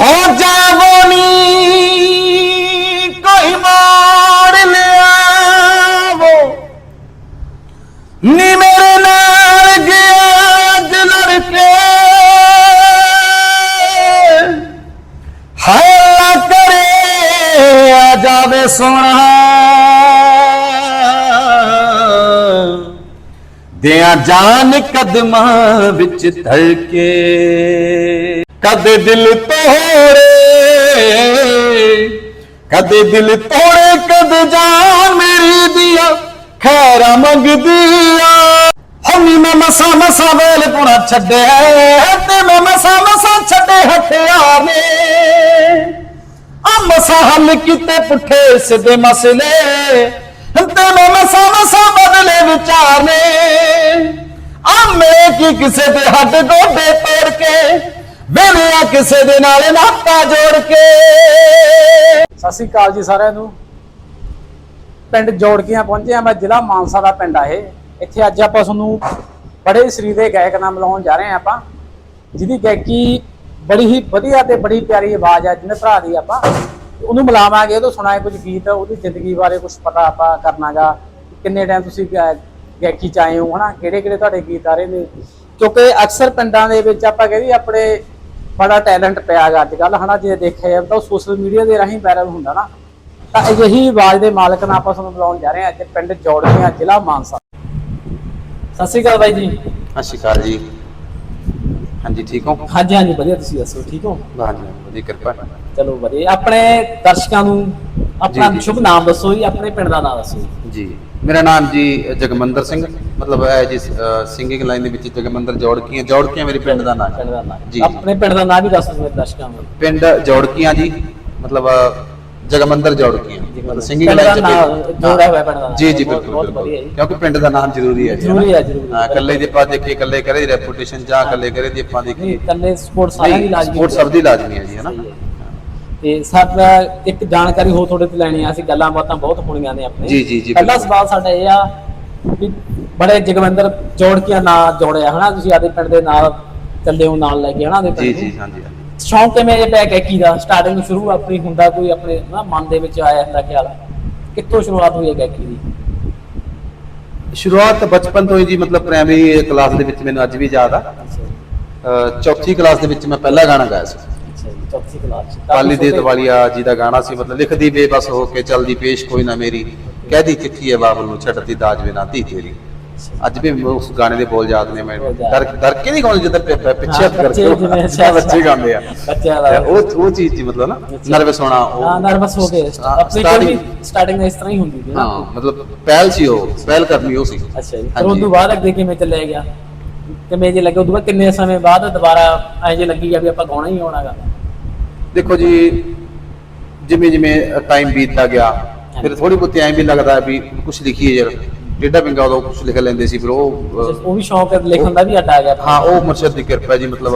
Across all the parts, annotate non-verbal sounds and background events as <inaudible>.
ਹੋ ਜਾਵੋ ਨੀ, ਕੋਈ ਮਾਰ ਲਿਆਵੋ। ਨੀ ਮੇਰੇ ਨਾਲ ਗਿਆ ਅੱਜ ਕੇ। ਹਾਏ ਕਰੇ, ਆ ਜਾਵੇ ਸੋਹਣਾ। ਦਿਆਂ ਜਾਨ ਕਦਮਾਂ ਵਿੱਚ ਧੜਕੇ। ਕਦੇ ਦਿਲ ਤੋੜੇ, ਕਦੇ ਦਿਲ ਤੋੜੇ, ਕਦੇ ਜਾਨ ਮੇਰੀ ਦੀਆ, ਖੈਰਾ ਮੰਗਦੀ ਆ ਹਮੀ ਮੈਂ ਮਸਾ ਮਸਾ ਵੇਲ ਪੁਣਾ ਛੱਡਿਆ ਤੇ ਮੈਂ ਮਸਾ ਮਸਾ ਛੱਡੇ ਹਥਿਆਰ ਨੇ। ਆ ਮਸਾ ਹੱਲ ਕੀਤੇ ਪੁੱਠੇ ਸਿੱਧੇ ਮਸਲੇ ਤੇ ਮੈਂ ਮਸਾ ਮਸਾ ਬਦਲੇ ਵਿਚਾਰੇ ਆ ਮੈਂ ਕੀ ਕਿਸੇ ਦੇ ਹੱਡ ਗੋਡੇ ਤੋੜ ਕੇ ਵੇਲਿਆ ਕਿਸੇ ਦੇ ਨਾਲ ਨਾਤਾ ਜੋੜ ਕੇ। ਸਤਿ ਸ੍ਰੀ ਅਕਾਲ ਜੀ ਸਾਰਿਆਂ ਨੂੰ। ਪਿੰਡ ਜੋੜਕੀਆਂ ਪਹੁੰਚੇ ਆ ਮੈਂ ਜ਼ਿਲ੍ਹਾ ਮਾਨਸਾ ਦਾ ਪਿੰਡ ਆ ਇਹ। ਇੱਥੇ ਅੱਜ ਆਪਾਂ ਤੁਹਾਨੂੰ ਬੜੇ ਸ੍ਰੀ ਦੇ ਗਾਇਕ ਨਾਲ ਮਿਲਾਉਣ ਜਾ ਰਹੇ ਆ ਆਪਾਂ, ਜਿਹਦੀ ਗਾਇਕੀ ਬੜੀ ਹੀ ਵਧੀਆ ਤੇ ਬੜੀ ਪਿਆਰੀ ਆਵਾਜ਼ ਆ, ਜਿਹਨੇ ਭਰਾ ਦੀ ਆਪਾਂ। ਉਹਨੂੰ ਮਿਲਾਵਾਂਗੇ, ਉਹਦੋਂ ਸੁਣਾਏ ਕੁਝ ਗੀਤ, ਉਹਦੀ ਜ਼ਿੰਦਗੀ ਬਾਰੇ ਕੁਝ ਪਤਾ ਆਪਾਂ ਕਰਨਾਗਾ ਕਿੰਨੇ ਟਾਈਮ ਤੁਸੀਂ ਗਾਇਕੀ ਚ ਆਏ ਹੋ, ਹਨਾ? ਕਿਹੜੇ ਕਿਹੜੇ ਤੁਹਾਡੇ ਗੀਤ ਆ ਰਹੇ ਨੇ? ਕਿਉਂਕਿ ਅਕਸਰ ਪਿੰਡਾਂ ਦੇ ਵਿੱਚ ਆਪਾਂ ਕਹਿੰਦੇ ਆਪਣੇ ਬੜਾ ਟੈਲੈਂਟ ਪਿਆ ਅੱਜ ਕੱਲ ਹਨਾ ਜੇ ਦੇਖਿਆ ਜਾਵੇ ਤਾਂ ਸੋਸ਼ਲ ਮੀਡੀਆ ਦੇ ਰਾਹੀਂ ਵਾਇਰਲ ਹੁੰਦਾ ਨਾ। ਤਾਂ ਅਜਿਹੀ ਆਵਾਜ਼ ਦੇ ਮਾਲਕ ਨਾਲ ਆਪਾਂ ਤੁਹਾਨੂੰ ਬੁਲਾਉਣ ਜਾ ਰਹੇ ਹਾਂ ਅੱਜ ਪਿੰਡ ਜੋੜੀਆਂ ਜ਼ਿਲ੍ਹਾ ਮਾਨਸਾ। ਸਤਿ ਸ਼੍ਰੀ ਅਕਾਲ ਬਾਈ ਜੀ। ਸਤਿ ਸ਼੍ਰੀ ਅਕਾਲ ਜੀ। ਹਾਂਜੀ ਠੀਕ ਹੋ? ਹਾਂਜੀ ਹਾਂਜੀ ਵਧੀਆ ਤੁਸੀਂ ਦੱਸੋ ਠੀਕ ਹੋ? ਹਾਂਜੀ ਵਧੀਆ ਕਿਰਪਾ। ਚਲੋ ਵਧੀਆ। ਆਪਣੇ ਦਰਸ਼ਕਾਂ ਨੂੰ ਆਪਣਾ। ਸ਼ੁਭ ਨਾਮ ਦੱਸੋ ਜੀ ਆਪਣੇ ਪਿੰਡ ਦਾ ਨਾਮ ਦੱਸੋ ਜੀ। ਮੇਰਾ ਨਾਮ ਜੀ ਜਗਮੰਦਰ ਸਿੰਘ ਮਤਲਬ ਹੈ ਜੀ ਸਿੰਗਿੰਗ ਲਾਈਨ ਦੇ ਵਿੱਚ ਜਗਮੰਦਰ ਜੋੜਕੀਆਂ ਜੋੜਕੀਆਂ ਮੇਰੇ ਪਿੰਡ ਦਾ ਨਾਮ ਪਿੰਡ ਹੈ ਦਾ ਨਾਮ ਜੀ। ਆਪਣੇ ਪਿੰਡ ਦਾ ਨਾਮ ਵੀ ਦੱਸ ਦਿਓ ਦਰਸ਼ਕਾਂ ਨੂੰ ਪਿੰਡ ਜੋੜਕੀਆਂ ਜੀ ਮਤਲਬ ਜਗਮੰਦਰ ਜੋੜਕੀਆਂ ਮਤਲਬ ਸਿੰਗਿੰਗ ਲਾਈਨ ਚ ਜੋੜਿਆ ਹੋਇਆ ਪਿੰਡ ਦਾ। ਜੀ ਜੀ ਬਿਲਕੁਲ ਬਹੁਤ ਬਿਲਕੁਲ ਵਧੀਆ ਜੀ ਕਿਉਂਕਿ ਪਿੰਡ ਦਾ ਨਾਮ ਜ਼ਰੂਰੀ ਹੈ ਜੀ ਜ਼ਰੂਰੀ ਹੈ, ਜ਼ਰੂਰੀ ਹੈ। ਇਕੱਲੇ ਦੇ ਆਪਾਂ ਦੇਖੀਏ ਇਕੱਲੇ ਕਰੇ ਰੈਪੂਟੇਸ਼ਨ ਜਾਂ ਇਕੱਲੇ ਕਰੇ ਦੀ ਆਪਾਂ ਨਹੀਂ ਦੇਖੀਏ ਕੱਲੇ ਸਪੋਰਟ ਸਾਰਿਆਂ ਦੀ ਲਾਜ਼ਮੀ ਸਪੋਰਟ ਸਭ ਦੀ ਲਾਜ਼ਮੀ ਹੈ ਜੀ ਹਨਾ। ਤੇ ਸਰ ਇੱਕ ਜਾਣਕਾਰੀ ਹੋਰ ਤੁਹਾਡੇ ਤੋਂ ਲੈਣੀ ਆ। ਅਸੀਂ ਗੱਲਾਂ ਬਾਤਾਂ ਬਹੁਤ ਹੋਣੀਆਂ ਨੇ ਆਪਣੇ। ਜੀ, ਜੀ, ਜੀ, ਪਹਿਲਾ। ਸਵਾਲ ਸਾਡਾ ਇਹ ਆ ਵੀ ਬੜੇ ਜਗਵਿੰਦਰ ਜੋੜ ਕੇ ਨਾਂ ਜੋੜਿਆ ਹਨਾ? ਤੁਸੀਂ ਆਦੇ ਪਿੰਡ ਦੇ ਨਾਲ ਚੱਲੇ ਹੋ ਨਾਲ ਲੈ ਕੇ ਹਨਾ ਦੇ ਜੀ ਪਿੰਡ ਜੀ ਨੂੰ। ਹਾਂਜੀ ਹਾਂਜੀ। ਸ਼ੌਂਕ ਕਿਵੇਂ ਇਹ ਪੈ ਗਾਇਕੀ ਦਾ? ਸਟਾਰਟਿੰਗ ਸ਼ੁਰੂ ਆਪਣੀ ਹੁੰਦਾ ਕੋਈ ਆਪਣੇ ਨਾ ਮਨ ਦੇ ਵਿੱਚ ਆਇਆ ਹੁੰਦਾ ਖਿਆਲ? ਕਿੱਥੋਂ ਸ਼ੁਰੂਆਤ ਹੋਈ ਹੈ ਗਾਇਕੀ ਦੀ? ਸ਼ੁਰੂਆਤ ਬਚਪਨ ਤੋਂ ਹੀ ਜੀ ਮਤਲਬ ਪ੍ਰਾਇਮਰੀ ਕਲਾਸ ਦੇ ਵਿੱਚ ਮੈਨੂੰ ਅੱਜ ਵੀ ਯਾਦ ਆ। ਚੌਥੀ ਕਲਾਸ ਦੇ ਵਿੱਚ ਮੈਂ ਪਹਿਲਾ ਗਾਣਾ ਗਾਇਆ ਸੀ। ਅੱਛਾ ਜੀ ਚੌਥੀ ਕਲਾਸ। ਕਾਲੀ ਦੇ ਦਵਾਲੀਆ ਜੀ ਦਾ ਗਾਣਾ ਸੀ ਮਤਲਬ ਲਿਖਦੀ ਬੇਬਸ ਹੋ ਕੇ ਚਲਦੀ ਪੇਸ਼ ਕੋਈ ਨਾ ਮੇਰੀ। ਕਹਿਦੀ ਚਿੱਠੀ ਹੈ ਬਾਬਲ ਨੂੰ ਛੱਡਦੀ ਦਾਜ ਬਿਨਾ ਧੀ ਤੇਰੀ। ਅੱਜ ਵੀ ਉਸ ਗਾਣੇ ਦੇ ਬੋਲ ਯਾਦ ਨੇ ਮੈਂ ਡਰ ਡਰ ਕੇ ਨਹੀਂ ਗਾਉਂਦੇ ਜਦੋਂ ਪਿੱਛੇ ਹੱਥ ਹਾਂ, ਬੱਚੇ ਕਰਕੇ ਅੱਛਾ ਬੱਚੇ ਗਾਉਂਦੇ ਆ। ਬੱਚਿਆਂ ਦਾ ਉਹ ਉਹ ਚੀਜ਼ ਸੀ ਮਤਲਬ ਨਾ ਨਰਵਸ ਹੋਣਾ ਉਹ ਹਾਂ ਨਰਵਸ ਹੋ ਗਏ ਹਾਂ, ਆਪਣੀ ਕੋਈ ਵੀ ਸਟਾਰਟਿੰਗ ਇਸ ਤਰ੍ਹਾਂ ਹੀ ਹੁੰਦੀ ਨਾ। ਹਾਂ ਮਤਲਬ ਪਹਿਲ ਸੀ ਉਹ ਪਹਿਲ ਕਰਨੀ ਉਹ ਸੀ। ਅੱਛਾ ਜੀ। ਫਿਰ। ਉਸ ਤੋਂ ਬਾਅਦ ਅੱਗੇ ਕਿਵੇਂ ਚੱਲਿਆ ਗਿਆ? ਕਿਵੇਂ ਜੇ ਲੱਗੇ ਤੋਂ ਬਾਅਦ ਕਿੰਨੇ ਸਮੇਂ ਬਾਅਦ ਦੁਬਾਰਾ ਐਂ ਜੇ ਲੱਗੀ ਗਿਆ ਵੀ ਆਪਾਂ ਗਾਉਣਾ ਹੀ ਆਉਣਾਗਾ। ਦੇਖੋ ਜੀ ਜਿਵੇਂ ਜਿਵੇਂ ਟਾਈਮ ਬੀਤਦਾ ਗਿਆ ਫਿਰ ਥੋੜੀ ਬਹੁਤੀ ਐਂ ਵੀ ਲੱਗਦਾ ਵੀ ਕੁਝ ਲਿਖੀਏ ਯਾਰ ਡੇਡਾ ਪਿੰਗਾ ਉਦੋਂ ਕੁਝ ਲਿਖ ਲੈਂਦੇ ਸੀ ਫਿਰ ਉਹ ਉਹ ਵੀ ਸ਼ੌਂਕ ਲਿਖਣ ਦਾ ਵੀ ਅੱਡ ਆ ਗਿਆ। ਹਾਂ ਉਹ ਮੁਰਸ਼ਦ ਦੀ ਕਿਰਪਾ ਜੀ ਮਤਲਬ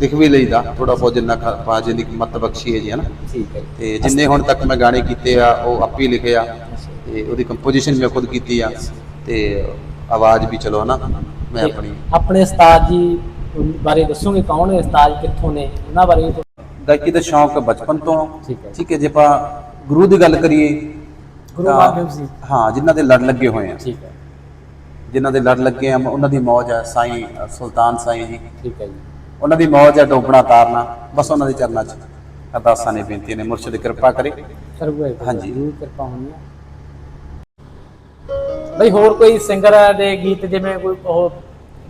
ਲਿਖ ਵੀ ਲਈਦਾ ਥੋੜਾ ਬਹੁਤ ਜਿੰਨਾ ਆਪਾਂ ਜਿੰਨੀ ਮੱਤ ਬਖਸ਼ੀ ਹੈ ਜੀ ਹਨਾ। ਠੀਕ ਹੈ ਜੀ। ਤੇ ਜਿੰਨੇ ਹੁਣ ਤੱਕ ਮੈਂ ਗਾਣੇ ਕੀਤੇ ਆ ਉਹ ਆਪੇ ਲਿਖੇ ਆ ਤੇ ਉਹਦੀ ਕੰਪੋਜੀਸ਼ਨ ਮੈਂ ਖੁਦ ਕੀਤੀ ਆ ਤੇ ਆਵਾਜ਼ ਵੀ ਚਲੋ ਹਨਾ ਮੈਂ ਤੇ ਆਪਣੀ ਆਪਣੇ ਉਸਤਾਦ ਜੀ ਬਾਰੇ ਦੱਸੋਗੇ ਕੌਣ ਨੇ ਉਸਤਾਦ ਕਿੱਥੋਂ ਨੇ ਉਹਨਾਂ ਬਾਰੇ ਵੀ ਥੋੜ੍ਹਾ- ਗਾਇਕੀ ਦਾ ਸ਼ੌਂਕ ਬਚਪਨ ਤੋਂ। ਠੀਕ ਹੈ। ਠੀਕ ਹੈ ਜੇ ਆਪਾਂ ਗੁਰੂ ਦੀ ਗੱਲ ਕਰੀਏ ਗੁਰੂ ਤਾਂ- ਨਾਨਕ ਦੇਵ ਜੀ। ਹਾਂ ਜਿਨ੍ਹਾਂ ਦੇ ਲੜ ਲੱਗੇ ਹੋਏ ਆ। ਠੀਕ ਹੈ। ਜਿਨ੍ਹਾਂ ਦੇ ਲੜ ਲੱਗੇ ਆ ਉਹਨਾਂ ਦੀ ਮੌਜ ਹੈ ਸਾਈਂ ਅ, ਸੁਲਤਾਨ ਸਾਈਂ ਜੀ। ਠੀਕ ਹੈ ਜੀ। ਉਹਨਾਂ ਦੀ ਮੌਜ ਹੈ ਡੋਬਣਾ ਤਾਰਨਾ ਬਸ ਉਹਨਾਂ ਦੇ ਚਰਨਾਂ 'ਚ। ਅਰਦਾਸਾਂ ਨੇ ਬੇਨਤੀ ਨੇ ਮੁਰਸ਼ਿਦ ਕਿਰਪਾ ਕਰੇ। ਕਰੂਗਾ ਹਾਂਜੀ। ਕਿਰਪਾ ਹੋਣੀ ਹੈ ਬਈ ਹੋਰ ਕੋਈ ਸਿੰਗਰ ਦੇ ਗੀਤ ਜਿਵੇਂ ਕੋਈ ਉਹ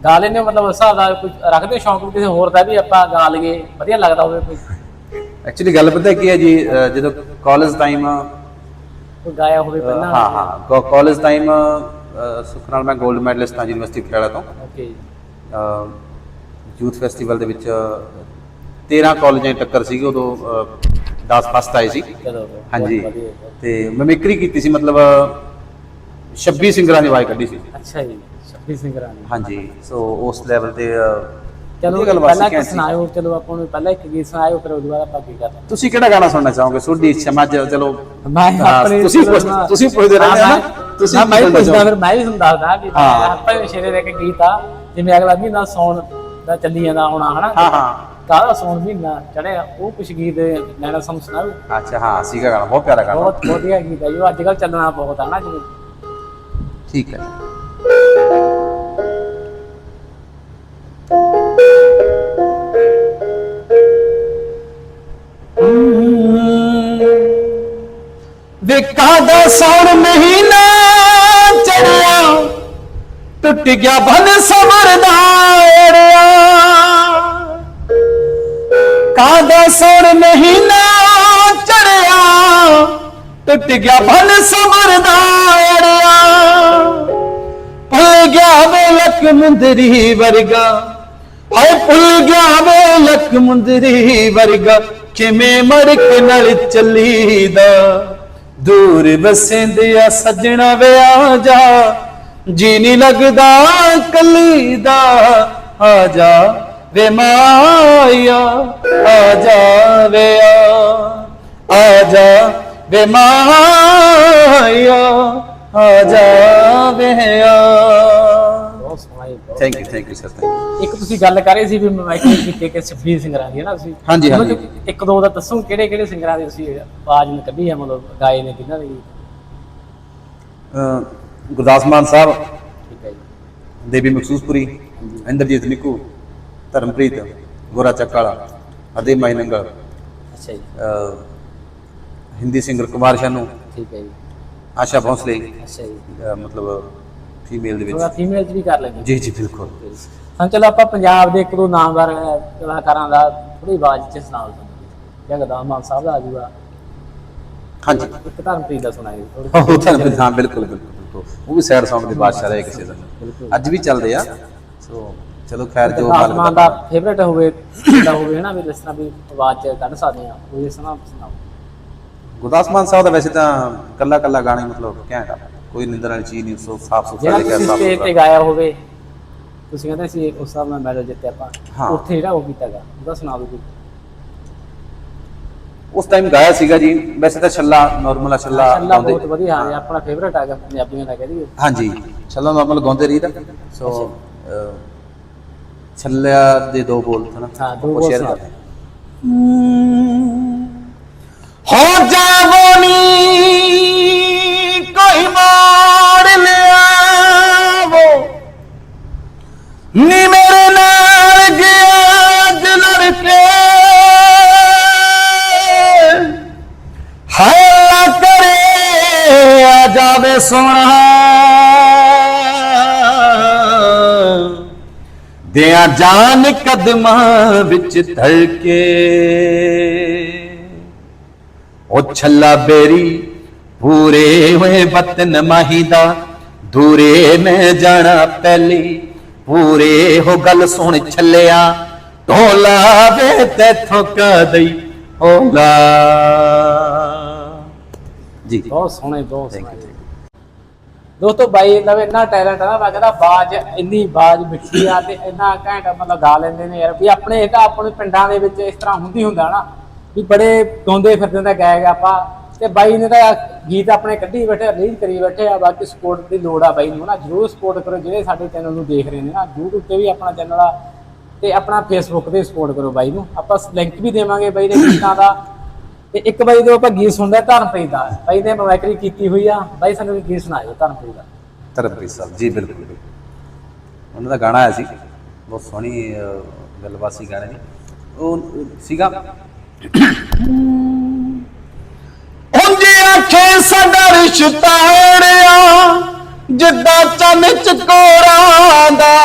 ਗਾ ਹੋ? ਮਤਲਬ ਉਸ ਹਿਸਾਬ ਦਾ ਕੋਈ ਰੱਖਦੇ ਸ਼ੌਂਕ ਕਿਸੇ ਹੋਰ ਦਾ ਵੀ ਆਪਾਂ ਗਾ ਲਈਏ? ਵਧੀਆ ਲੱਗਦਾ ਹੋਵੇ ਕੋਈ। ਐਕਚੁਅਲੀ ਗੱਲ ਪਤਾ ਕੀ ਹੈ ਜੀ ਜਦੋਂ ਕਾਲਜ ਟਾਈਮ ਕੋਈ ਗਾਇਆ ਹੋਵੇ ਪਹਿਲਾਂ? ਹਾਂ ਹਾਂ। ਕਾਲਜ ਟਾਈਮ ਸੁਖ ਨਾਲ ਮੈਂ 골ਡ ਮੈਡਲਿਸਟ ਹਾਂ ਯੂਨੀਵਰਸਿਟੀ ਪਟਿਆਲਾ ਤੋਂ। ਓਕੇ ਯੂਥ ਫੈਸਟੀਵਲ ਦੇ ਵਿੱਚ 13 ਕਾਲਜਾਂ ਟੱਕਰ ਸੀਗੀ ਉਦੋਂ 10 ਫਸਟ ਆਏ ਸੀ। ਹਾਂਜੀ। ਤੇ ਮਿਮਿਕਰੀ ਕੀਤੀ ਸੀ ਮਤਲਬ 26 ਸਿੰਗਰਾਂ ਦੀ ਆਵਾਜ਼ ਕੱਢੀ ਸੀ। ਅੱਛਾ ਜੀ ਸ਼ੱਬੀ ਸਿੰਗਰਾਂ ਨੇ। ਹਾਂਜੀ ਸੋ ਉਸ ਲੈਵਲ ਤੇ ਚਲੋ ਪਹਿਲਾਂ ਕਿ ਕਹਿਣ ਸੀ। ਸੁਣਾਓ ਚਲੋ ਆਪਾਂ ਨੂੰ ਪਹਿਲਾਂ ਇੱਕ ਗੀਤ ਸੁਣਾਇਓ ਫਿਰ ਉਹਦੇ ਬਾਅਦ ਆਪਾਂ ਕੀ ਕਰਦੇ ਤੁਸੀਂ ਕਿਹੜਾ ਗਾਣਾ ਸੁਣਨਾ ਚਾਹੋਗੇ? ਮੈਂ ਅੱਜ ਚਲੋ ਮੈਂ ਆਪਣੇ ਤੁਸੀਂ ਤੁਸੀਂ ਪੁੱਛਦੇ ਰਹਿੰਦੇ ਹੋ ਨਾ? ਤੁਸੀਂ ਮੈਂ ਕੀ ਪੁੱਛਦਾ? ਫਿਰ ਮੈਂ ਵੀ ਤੁਹਾਨੂੰ ਦੱਸਦਾ ਹਾਂ। ਆਪਾਂ ਵੀ ਸ਼ੇਰੇ ਦੇ ਕੇ ਗੀਤ ਆ ਜਿਵੇਂ ਅਗਲਾ ਮਹੀਨਾ ਸੌਣ ਦਾ ਚੱਲੀ ਜਾਂਦਾ ਹੋਣਾ ਹਨਾ? ਹਾਂ ਹਾਂ। ਕਾਹਦਾ ਸੌਣ ਮਹੀਨਾ ਚੜਿਆ? ਉਹ ਕੁਛ ਗੀਤ ਲੈਣਾ ਸਮ ਸੁਣਾਓ। ਅੱਛਾ ਹਾਂ ਸੀਗਾ ਗਾਣਾ ਬਹੁਤ ਪਿਆਰਾ ਗਾਣਾ। ਬਹੁਤ ਵਧੀਆ ਗੀਤ ਹੈ ਜੋ ਅੱਜ ਕੱਲ ਚੱਲਣਾ ਬਹੁਤ ਆ ਨਾ ਜਿਵੇਂ ਠੀਕ ਹੈ। ਵਿਕਾ ਦਾ ਸੌਣ ਮਹੀਨਾ ਚੜਿਆ, ਟੁੱਟ ਗਿਆ ਬਨ ਸਬਰ ਦਾ ਏੜਿਆ। ਕਾਦਾ ਸੌਣ ਮਹੀਨਾ ਚੜਿਆ, ਟੁੱਟ ਗਿਆ ਬਨ ਸਬਰ ਦਾ ਏੜਿਆ। ਭੁੱਲ ਗਿਆ ਵੇ ਲਖ ਮੁੰਦਰੀ ਵਰਗਾ। ਹਾਏ, ਭੁੱਲ ਗਿਆ ਵੇ ਲਖ ਮੁੰਦਰੀ ਵਰਗਾ। ਕਿਵੇਂ ਮੜਕ ਨਾਲ ਚੱਲੀਦਾ। ਦੂਰ ਵਸਿੰਦਿਆ ਸੱਜਣਾ ਵੇ ਆ ਜਾ। ਜੀ ਨਹੀਂ ਲੱਗਦਾ ਕੱਲੀ ਦਾ ਆ ਜਾ ਵੇ ਮਾਇਆ, ਆ ਜਾ ਵੇ ਆ। ਆ ਜਾ ਵੇ ਮਾਇਆ। ਆ ਜਾ ਵੇ ਆ ਬਹੁਤ ਸੋਹਣਾ ਜੀ ਬਹੁਤ। Thank you thank you sir thank ਇੱਕ ਤੁਸੀਂ ਗੱਲ ਕਰ ਰਹੇ ਸੀ ਵੀ ਮਾਈਕਲ ਕੀਤੇ ਕਿ ਸੁਖਬੀਰ ਸਿੰਘਰਾਂ ਦੀ ਹੈ ਨਾ ਤੁਸੀਂ ਹਾਂਜੀ, ਉਹਨਾਂ ਹਾਂਜੀ। ਚੋਂ ਇੱਕ ਦੋ ਦਾ ਦੱਸੋ ਕਿਹੜੇ ਕਿਹੜੇ ਸਿੰਗਰਾਂ ਦੇ ਤੁਸੀਂ ਆਵਾਜ਼ ਨੇ ਕੱਢੀ ਹੈ ਮਤਲਬ ਗਾਏ ਨੇ ਕਿਹਨਾਂ ਦੇ ਗੀਤ? ਯੂ ਗੁਰਦਾਸ ਮਾਨ ਸਾਹਿਬ ਠੀਕ ਹੈ ਜੀ ਦੇਵੀ ਮਖਸੂਸਪੁਰੀ ਇੰਦਰਜੀਤ ਨਿੱਕੂ ਧਰਮਪ੍ਰੀਤ ਗੋਰਾ ਚੱਕਾਲਾ ਅਦੇ ਮਹਿਨੰਗਲ ਅੱਛਾ ਜੀ ਅਹ, ਹਿੰਦੀ ਸਿੰਗਰ ਕੁਮਾਰ ਸ਼ਾਨੂ ਠੀਕ ਹੈ ਜੀ ਆਸ਼ਾ ਭੋਸਲੇ ਅੱਛਾ ਜੀ। ਅਹ, ਮਤਲਬ ਫੀਮੇਲ ਦੇ ਥੋੜਾ ਵਿੱਚ ਫੀਮੇਲ ਚ ਵੀ ਕਰ ਲੈਂਦੇ। ਜੀ ਜੀ ਬਿਲਕੁਲ। ਹਾਂ ਚਲੋ ਆਪਾਂ ਪੰਜਾਬ ਦੇ ਇੱਕ ਦੋ ਨਾਮਵਰ ਕਲਾਕਾਰਾਂ ਦਾ ਥੋੜੀ ਆਵਾਜ਼ ਚ ਸੁਣਾਓ ਜਗਦਾਮ ਮਾਨ ਸਾਹਿਬ ਦਾ ਆਜੂਗਾ ਹਾਂਜੀ। ਇੱਕ ਧਰਮਪ੍ਰੀਤ ਦਾ ਥੋੜੀ ਉਹ ਤਾਂ ਹਾਂ ਬਿਲਕੁਲ ਬਿਲਕੁਲ ਬਿਲਕੁਲ। ਉਹ ਵੀ ਸੈਡ Song ਦੇ ਬਾਦਸ਼ਾਹ ਰਹੇ ਕਿਸੇ ਦਾ। ਅੱਜ ਵੀ ਚੱਲਦੇ ਆ। ਸੋ ਚਲੋ ਖੈਰ ਜੋ ਮਾਲਕ ਦਾ ਫੇਵਰੇਟ ਹੋਵੇ ਜਿਹੜਾ ਹੋਵੇ ਨਾ ਵੀ ਜਿਸ ਤਰ੍ਹਾਂ ਵੀ ਆਵਾਜ਼ ਚ ਕੱਢ ਸਕਦੇ ਆ ਉਹ ਇਸ ਤਰ੍ਹਾਂ ਸੁਣਾਓ। ਗੁਰਦਾਸ ਮਾਨ ਸਾਹਿਬ ਦਾ ਵੈਸੇ ਤਾਂ ਕੱਲਾ ਕੱਲਾ ਗਾਣੇ ਮਤਲਬ ਘੈਂਟ ਆ। ਕੋਈ ਨਿੰਦਰ ਵਾਲੀ ਚੀਜ਼ ਨਹੀਂ ਸੋ ਸਾਫ਼ ਸੁਥਰਾ ਜਿਹੜਾ ਲਿਖਿਆ ਤੁਸੀਂ ਸਾਫ਼ ਸਟੇਜ ਤੇ ਸੁਥਰਾ। ਗਾਇਆ ਹੋਵੇ ਤੁਸੀਂ ਕਹਿੰਦੇ ਸੀ ਉਸ ਹਿਸਾਬ ਨਾਲ ਮੈਡਲ ਜਿੱਤਿਆ ਆਪਾਂ। ਉੱਥੇ ਜਿਹੜਾ ਉਹ ਕੀਤਾਗਾ ਉਹਦਾ ਸੁਣਾ ਦਿਓ ਕੋਈ। ਉਸ ਟਾਈਮ ਗਾਇਆ ਸੀਗਾ ਜੀ ਵੈਸੇ ਤਾਂ ਛੱਲਾ ਨਾਰਮਲ ਛੱਲਾ ਅੱਲਾ ਗਾਉਂਦੇ। ਬਹੁਤ ਵਧੀਆ ਹਾਂ। ਆਪਣਾ ਫੇਵਰੇਟ ਹੈਗਾ ਪੰਜਾਬੀਆਂ ਦਾ ਕਹਿ ਦਈਏ। ਹਾਂਜੀ ਛੱਲਾ ਨਾਰਮਲ ਗਾਉਂਦੇ ਰਹੀਦਾ। ਸੋ ਅਹ, ਛੱਲਿਆ ਦੇ ਦੋ ਬੋਲ ਹਨਾ? ਹਾਂ, ਦੋ ਉਹ ਬੋਲ share ਸੁਣਾ ਕਰਦੇ। ਹੋ। ਜਾਵੋਨੀ ਕੋਈ ਮਾਰ ਲਿਆਵੋ। ਨੀ ਮੇਰੇ ਨਾਲ ਗਿਆ ਜਲੜ ਕੇ ਹਾਲਾ ਕਰੇ, ਆ ਜਾਵੇ ਸੋਹਣਾ। ਦਿਆਂ ਜਾਨ ਕਦਮਾਂ ਵਿੱਚ ਧੜਕੇ। ਉਹ ਛੱਲਾ ਬੇਰੀ ਪੂਰੇ ਹੋਏ ਵਤਨ ਮਾਹੀਦਾ ਦੂਰੇ ਮੈਂ ਜਾਣਾ ਪਹਿਲੀ ਪੂਰੇ ਹੋ ਗੱਲ ਸੁਣ ਛੱਲਿਆ ਢੋਲਾ ਵੇ ਤੇਥੋਂ ਕਦਈ ਹੋਲਾ ਜੀ। ਬਹੁਤ ਸੋਹਣੇ ਬਹੁਤ ਸੋਹਣੇ ਦੋਸਤੋ ਬਾਈ ਦਾ ਇੰਨਾ ਟੈਲੈਂਟ ਆ ਨਾ ਮੈਂ ਕਹਿੰਦਾ ਬਾਜ ਇੰਨੀ ਬਾਜ ਮਿੱਠੀ ਆ ਤੇ ਇੰਨਾ ਘੈਂਟ ਮਤਲਬ ਗਾ ਲੈਂਦੇ ਨੇ ਯਾਰ ਵੀ ਆਪਣੇ ਇਹ ਤਾਂ ਆਪਣੇ ਪਿੰਡਾਂ ਦੇ ਵਿੱਚ ਇਸ ਤਰ੍ਹਾਂ ਹੁੰਦੀ ਹੁੰਦਾ ਨਾ। ਵੀ ਬੜੇ ਗਾਉਂਦੇ ਫਿਰਦੇ ਦਾ ਗਾਇਕ ਆਪਾਂ, ਤੇ ਬਾਈ ਨੇ ਤਾਂ ਗੀਤ ਆਪਣੇ ਕੱਢੀ ਬੈਠੇ ਰਿਲੀਜ਼ ਕਰੀ ਬੈਠੇ ਆ, ਬਾਕੀ ਸਪੋਰਟ ਦੀ ਲੋੜ ਆ ਬਾਈ ਨੂੰ ਨਾ, ਜਰੂਰ ਸਪੋਰਟ ਕਰੋ, ਜਿਹੜੇ ਸਾਡੇ ਚੈਨਲ ਨੂੰ ਦੇਖ ਰਹੇ ਨੇ ਨਾ, YouTube ਤੇ ਵੀ ਆਪਣਾ ਚੈਨਲ ਆ, ਤੇ ਆਪਣਾ Facebook ਤੇ ਸਪੋਰਟ ਕਰੋ ਬਾਈ ਨੂੰ। ਆਪਾਂ ਲਿੰਕ ਵੀ ਦੇਵਾਂਗੇ ਬਾਈ ਦੇ ਗੀਤਾਂ ਦਾ। ਤੇ ਇੱਕ ਬਾਈ ਦੇ ਆਪਾਂ ਗੀਤ ਸੁਣਦਾ ਧਰਮਪ੍ਰੀਤ ਦਾ। ਬਾਈ ਨੇ ਮਮੈਕਰੀ ਕੀਤੀ ਹੋਈ ਆ। ਬਾਈ, ਸਾਨੂੰ ਵੀ ਗੀਤ ਸੁਣਾਇਓ, ਧਰਮਪ੍ਰੀਤ ਦਾ। ਧਰਮਪ੍ਰੀਤ ਸਾਹਿਬ, ਜੀ, ਬਿਲਕੁਲ ਉਹਨਾਂ ਦਾ ਗਾਣਾ ਆਇਆ ਸੀ। ਬਹੁਤ ਸੋਹਣੀ ਗੱਲਬਾਤ ਸੀ ਗਾਣੇ ਦੀ। ਉਹ ਸੀਗਾ ਉਂਝ ਆਖੇ ਸਾਡਾ ਰਿਸ਼ਤਾ ਏੜਿਆ ਜਿੱਦਾਂ ਚੰਨ ਚਕੋਰਾਂ ਦਾ।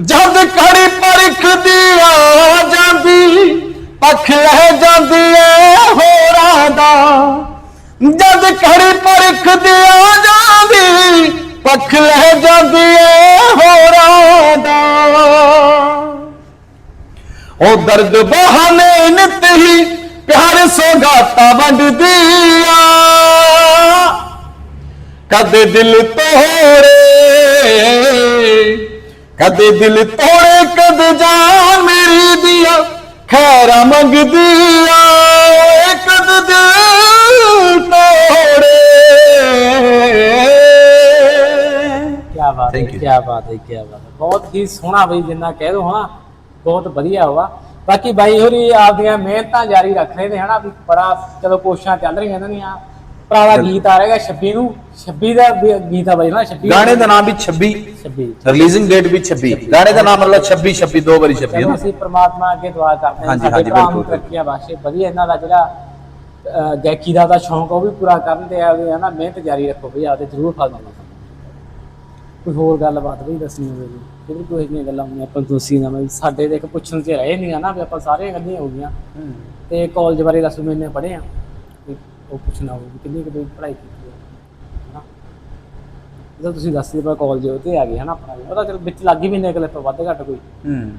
ਜਦ ਖੜੀ ਪਰਖ ਦੀ ਆ ਜਾਂਦੀ, ਪੱਖ ਲੈ ਜਾਂਦੀ ਏ ਹੋਰਾਂ ਦਾ। ਜਦ ਖੜੀ ਪਰਖ ਦੀ ਆ ਜਾਂਦੀ, ਪੱਖ ਲੈ ਜਾਂਦੀ ਏ ਹੋਰਾਂ ਦਾ। ਉਹ ਦਰਦ ਬਹਾਨੇ ਨਿਤ ਹੀ ਪਿਆਰ ਸੋਗਾਤਾ ਵੰਡਦੀ ਆ। ਕਦੇ ਦਿਲ ਤੋੜੇ ਕਦੇ ਦਿਲ ਤੋੜੇ ਕਦੇ ਜਾਨ ਮੇਰੀ ਦੀਆਂ ਖੈਰਾਂ ਮੰਗਦੀ ਆ। ਓਏ ਕਦੇ ਦਿਲ ਤੋੜੇ। ਕੀ ਬਾਤ ਹੈ. ਕੀ ਬਾਤ ਹੈ ਕੀ ਬਾਤ ਹੈ। ਬਹੁਤ ਹੀ ਸੋਹਣਾ ਬਈ ਜਿੰਨਾ ਕਹਿ ਦੋ ਹਾਂ ਬਹੁਤ ਵਧੀਆ ਹੋਵਾ ਬਾਕੀ ਬਾਈ ਹੋਰੀ ਆਪਦੀਆਂ ਮਿਹਨਤਾਂ ਜਾਰੀ ਰੱਖ ਰਹੇ ਨੇ ਹਨਾ ਵੀ ਬੜਾ ਚਲੋ ਕੋਸ਼ਿਸ਼ਾਂ ਚੱਲ ਰਹੀਆਂ ਇਹਨਾਂ ਦੀਆਂ। ਭਰਾਵਾ ਗੀਤ ਆ ਰਿਹਾ 26 ਨੂੰ। 26 ਦਾ ਵੀ ਗੀਤ ਆ ਬਾਈ ਨਾ 26 ਗਾਣੇ ਦਾ ਨਾਮ ਵੀ 26 26 ਰਿਲੀਜ਼ਿੰਗ ਡੇਟ ਵੀ 26 ਗਾਣੇ ਦਾ ਨਾਮ ਮਤਲਬ 26 26 ਦੋ ਵਾਰੀ 26 ਹੈ ਅਸੀਂ ਪ੍ਰਮਾਤਮਾ ਅੱਗੇ ਦੁਆ ਕਰਦੇ ਹਾਂ। ਹਾਂਜੀ, ਸਾਡੇ ਹਾਂਜੀ, ਭਰਾ ਨੂੰ ਬਿਲਕੁਲ। ਤਰੱਕੀਆਂ ਬਖਸ਼ੇ। ਵਧੀਆ ਇਹਨਾਂ ਦਾ ਜਿਹੜਾ ਗਾਇਕੀ ਦਾ ਦਾ ਸ਼ੌਂਕ ਉਹ ਵੀ ਪੂਰਾ ਕਰਨ ਤੇ ਆਵੇ ਹਨਾ? ਮਿਹਨਤ ਜਾਰੀ ਰੱਖੋ ਵੀ ਆਪਦੇ ਜ਼ਰੂਰ ਫਲ ਮਿਲਣਾ ਕੋਈ ਹੋਰ ਗੱਲਬਾਤ ਵੀ ਦੱਸਣੀ ਹੋਵੇ ਜੀ। ਫਿਰ ਕੋਈ ਇਹੀਆਂ ਗੱਲਾਂ ਹੁੰਦੀਆਂ ਆਪਾਂ ਨੂੰ ਤੁਸੀਂ ਨਾ ਵੀ ਸਾਡੇ ਦੇਖ ਪੁੱਛਣ ਤੇ ਰਹੇ ਨਹੀਂ ਨਾ ਵੀ ਆਪਾਂ ਸਾਰੀਆਂ ਗੱਲਾਂ ਹੋ ਗਈਆਂ। ਤੇ ਕਾਲਜ ਬਾਰੇ ਦੱਸੋ ਮੈਨੇ ਪੜ੍ਹੇ ਆ। ਉਹ ਪੁੱਛਣਾ ਹੋਵੇ ਵੀ ਕਿੰਨੀ ਕੁ ਤੁਸੀਂ ਪੜ੍ਹਾਈ ਕੀਤੀ ਹੈ ਹਨਾ? ਜਦੋਂ ਤੁਸੀਂ ਦੱਸਦੇ ਪਾ ਕਾਲਜ ਉੱਤੇ ਆ ਗਏ ਹਨਾ ਆਪਣਾ ਵੀ। ਉਹਦਾ ਚਲ ਵਿੱਚ ਲੱਗ ਹੀ ਵੀ ਨਿਕਲੇ ਤੋਂ ਵੱਧ ਘੱਟ ਕੋਈ। ਹੂੰ।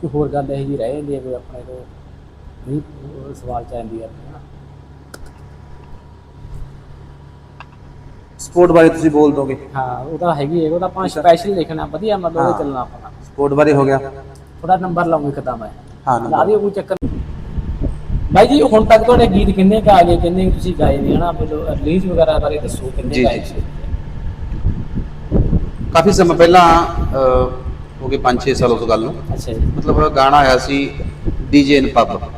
ਕੋਈ ਹੋਰ ਗੱਲ ਇਹ ਜੀ ਰਹਿ ਜਾਂਦੀ ਹੈ ਕੋਈ ਆਪਣੇ ਤੋਂ ਨਹੀਂ ਉਹ ਸਵਾਲ ਚ ਆਉਂਦੀ ਹੈ। ਹਨਾ ਸਪੋਰਟ ਬਾਰੇ ਤੁਸੀਂ ਬੋਲ ਦੋਗੇ ਹਾਂ ਉਹ ਤਾਂ ਹੈਗੀ ਹੈ ਉਹ ਤਾਂ ਆਪਾਂ ਸਪੈਸ਼ਲ ਲਿਖਣਾ ਵਧੀਆ ਮਤਲਬ ਉਹ। ਚੱਲਣਾ ਆਪਣਾ ਸਪੋਰਟ ਬਾਰੇ ਹੋ ਗਿਆ ਥੋੜਾ ਨੰਬਰ ਲਾਉਂਗੇ ਖਤਮ ਮੈਂ ਹਾਂ, ਲਾ। ਦਿਓ ਕੋਈ ਚੱਕਰ। ਬਾਈ ਜੀ ਹੁਣ ਤੱਕ ਤੁਹਾਡੇ ਗੀਤ ਕਿੰਨੇ ਕ ਆ ਗਏ ਕਿੰਨੇ ਤੁਸੀਂ ਗਾਏ ਨੇ ਹਨਾ ਰਿਲੀਜ਼ ਵਗੈਰਾ ਬਾਰੇ ਦੱਸੋ ਕਿੰਨੇ ਗਾਏ ਜੀ। ਸੀ ਕਾਫੀ ਸਮਾਂ ਪਹਿਲਾਂ ਹੋ ਗਏ 5-6 ਸਾਲ ਉਸ ਗੱਲ ਨੂੰ ਅੱਛਾ ਜੀ ਮਤਲਬ ਗਾਣਾ ਆਇਆ ਸੀ ਡੀਜੇ ਇਨ ਪੱਬ ਅੱਛਾ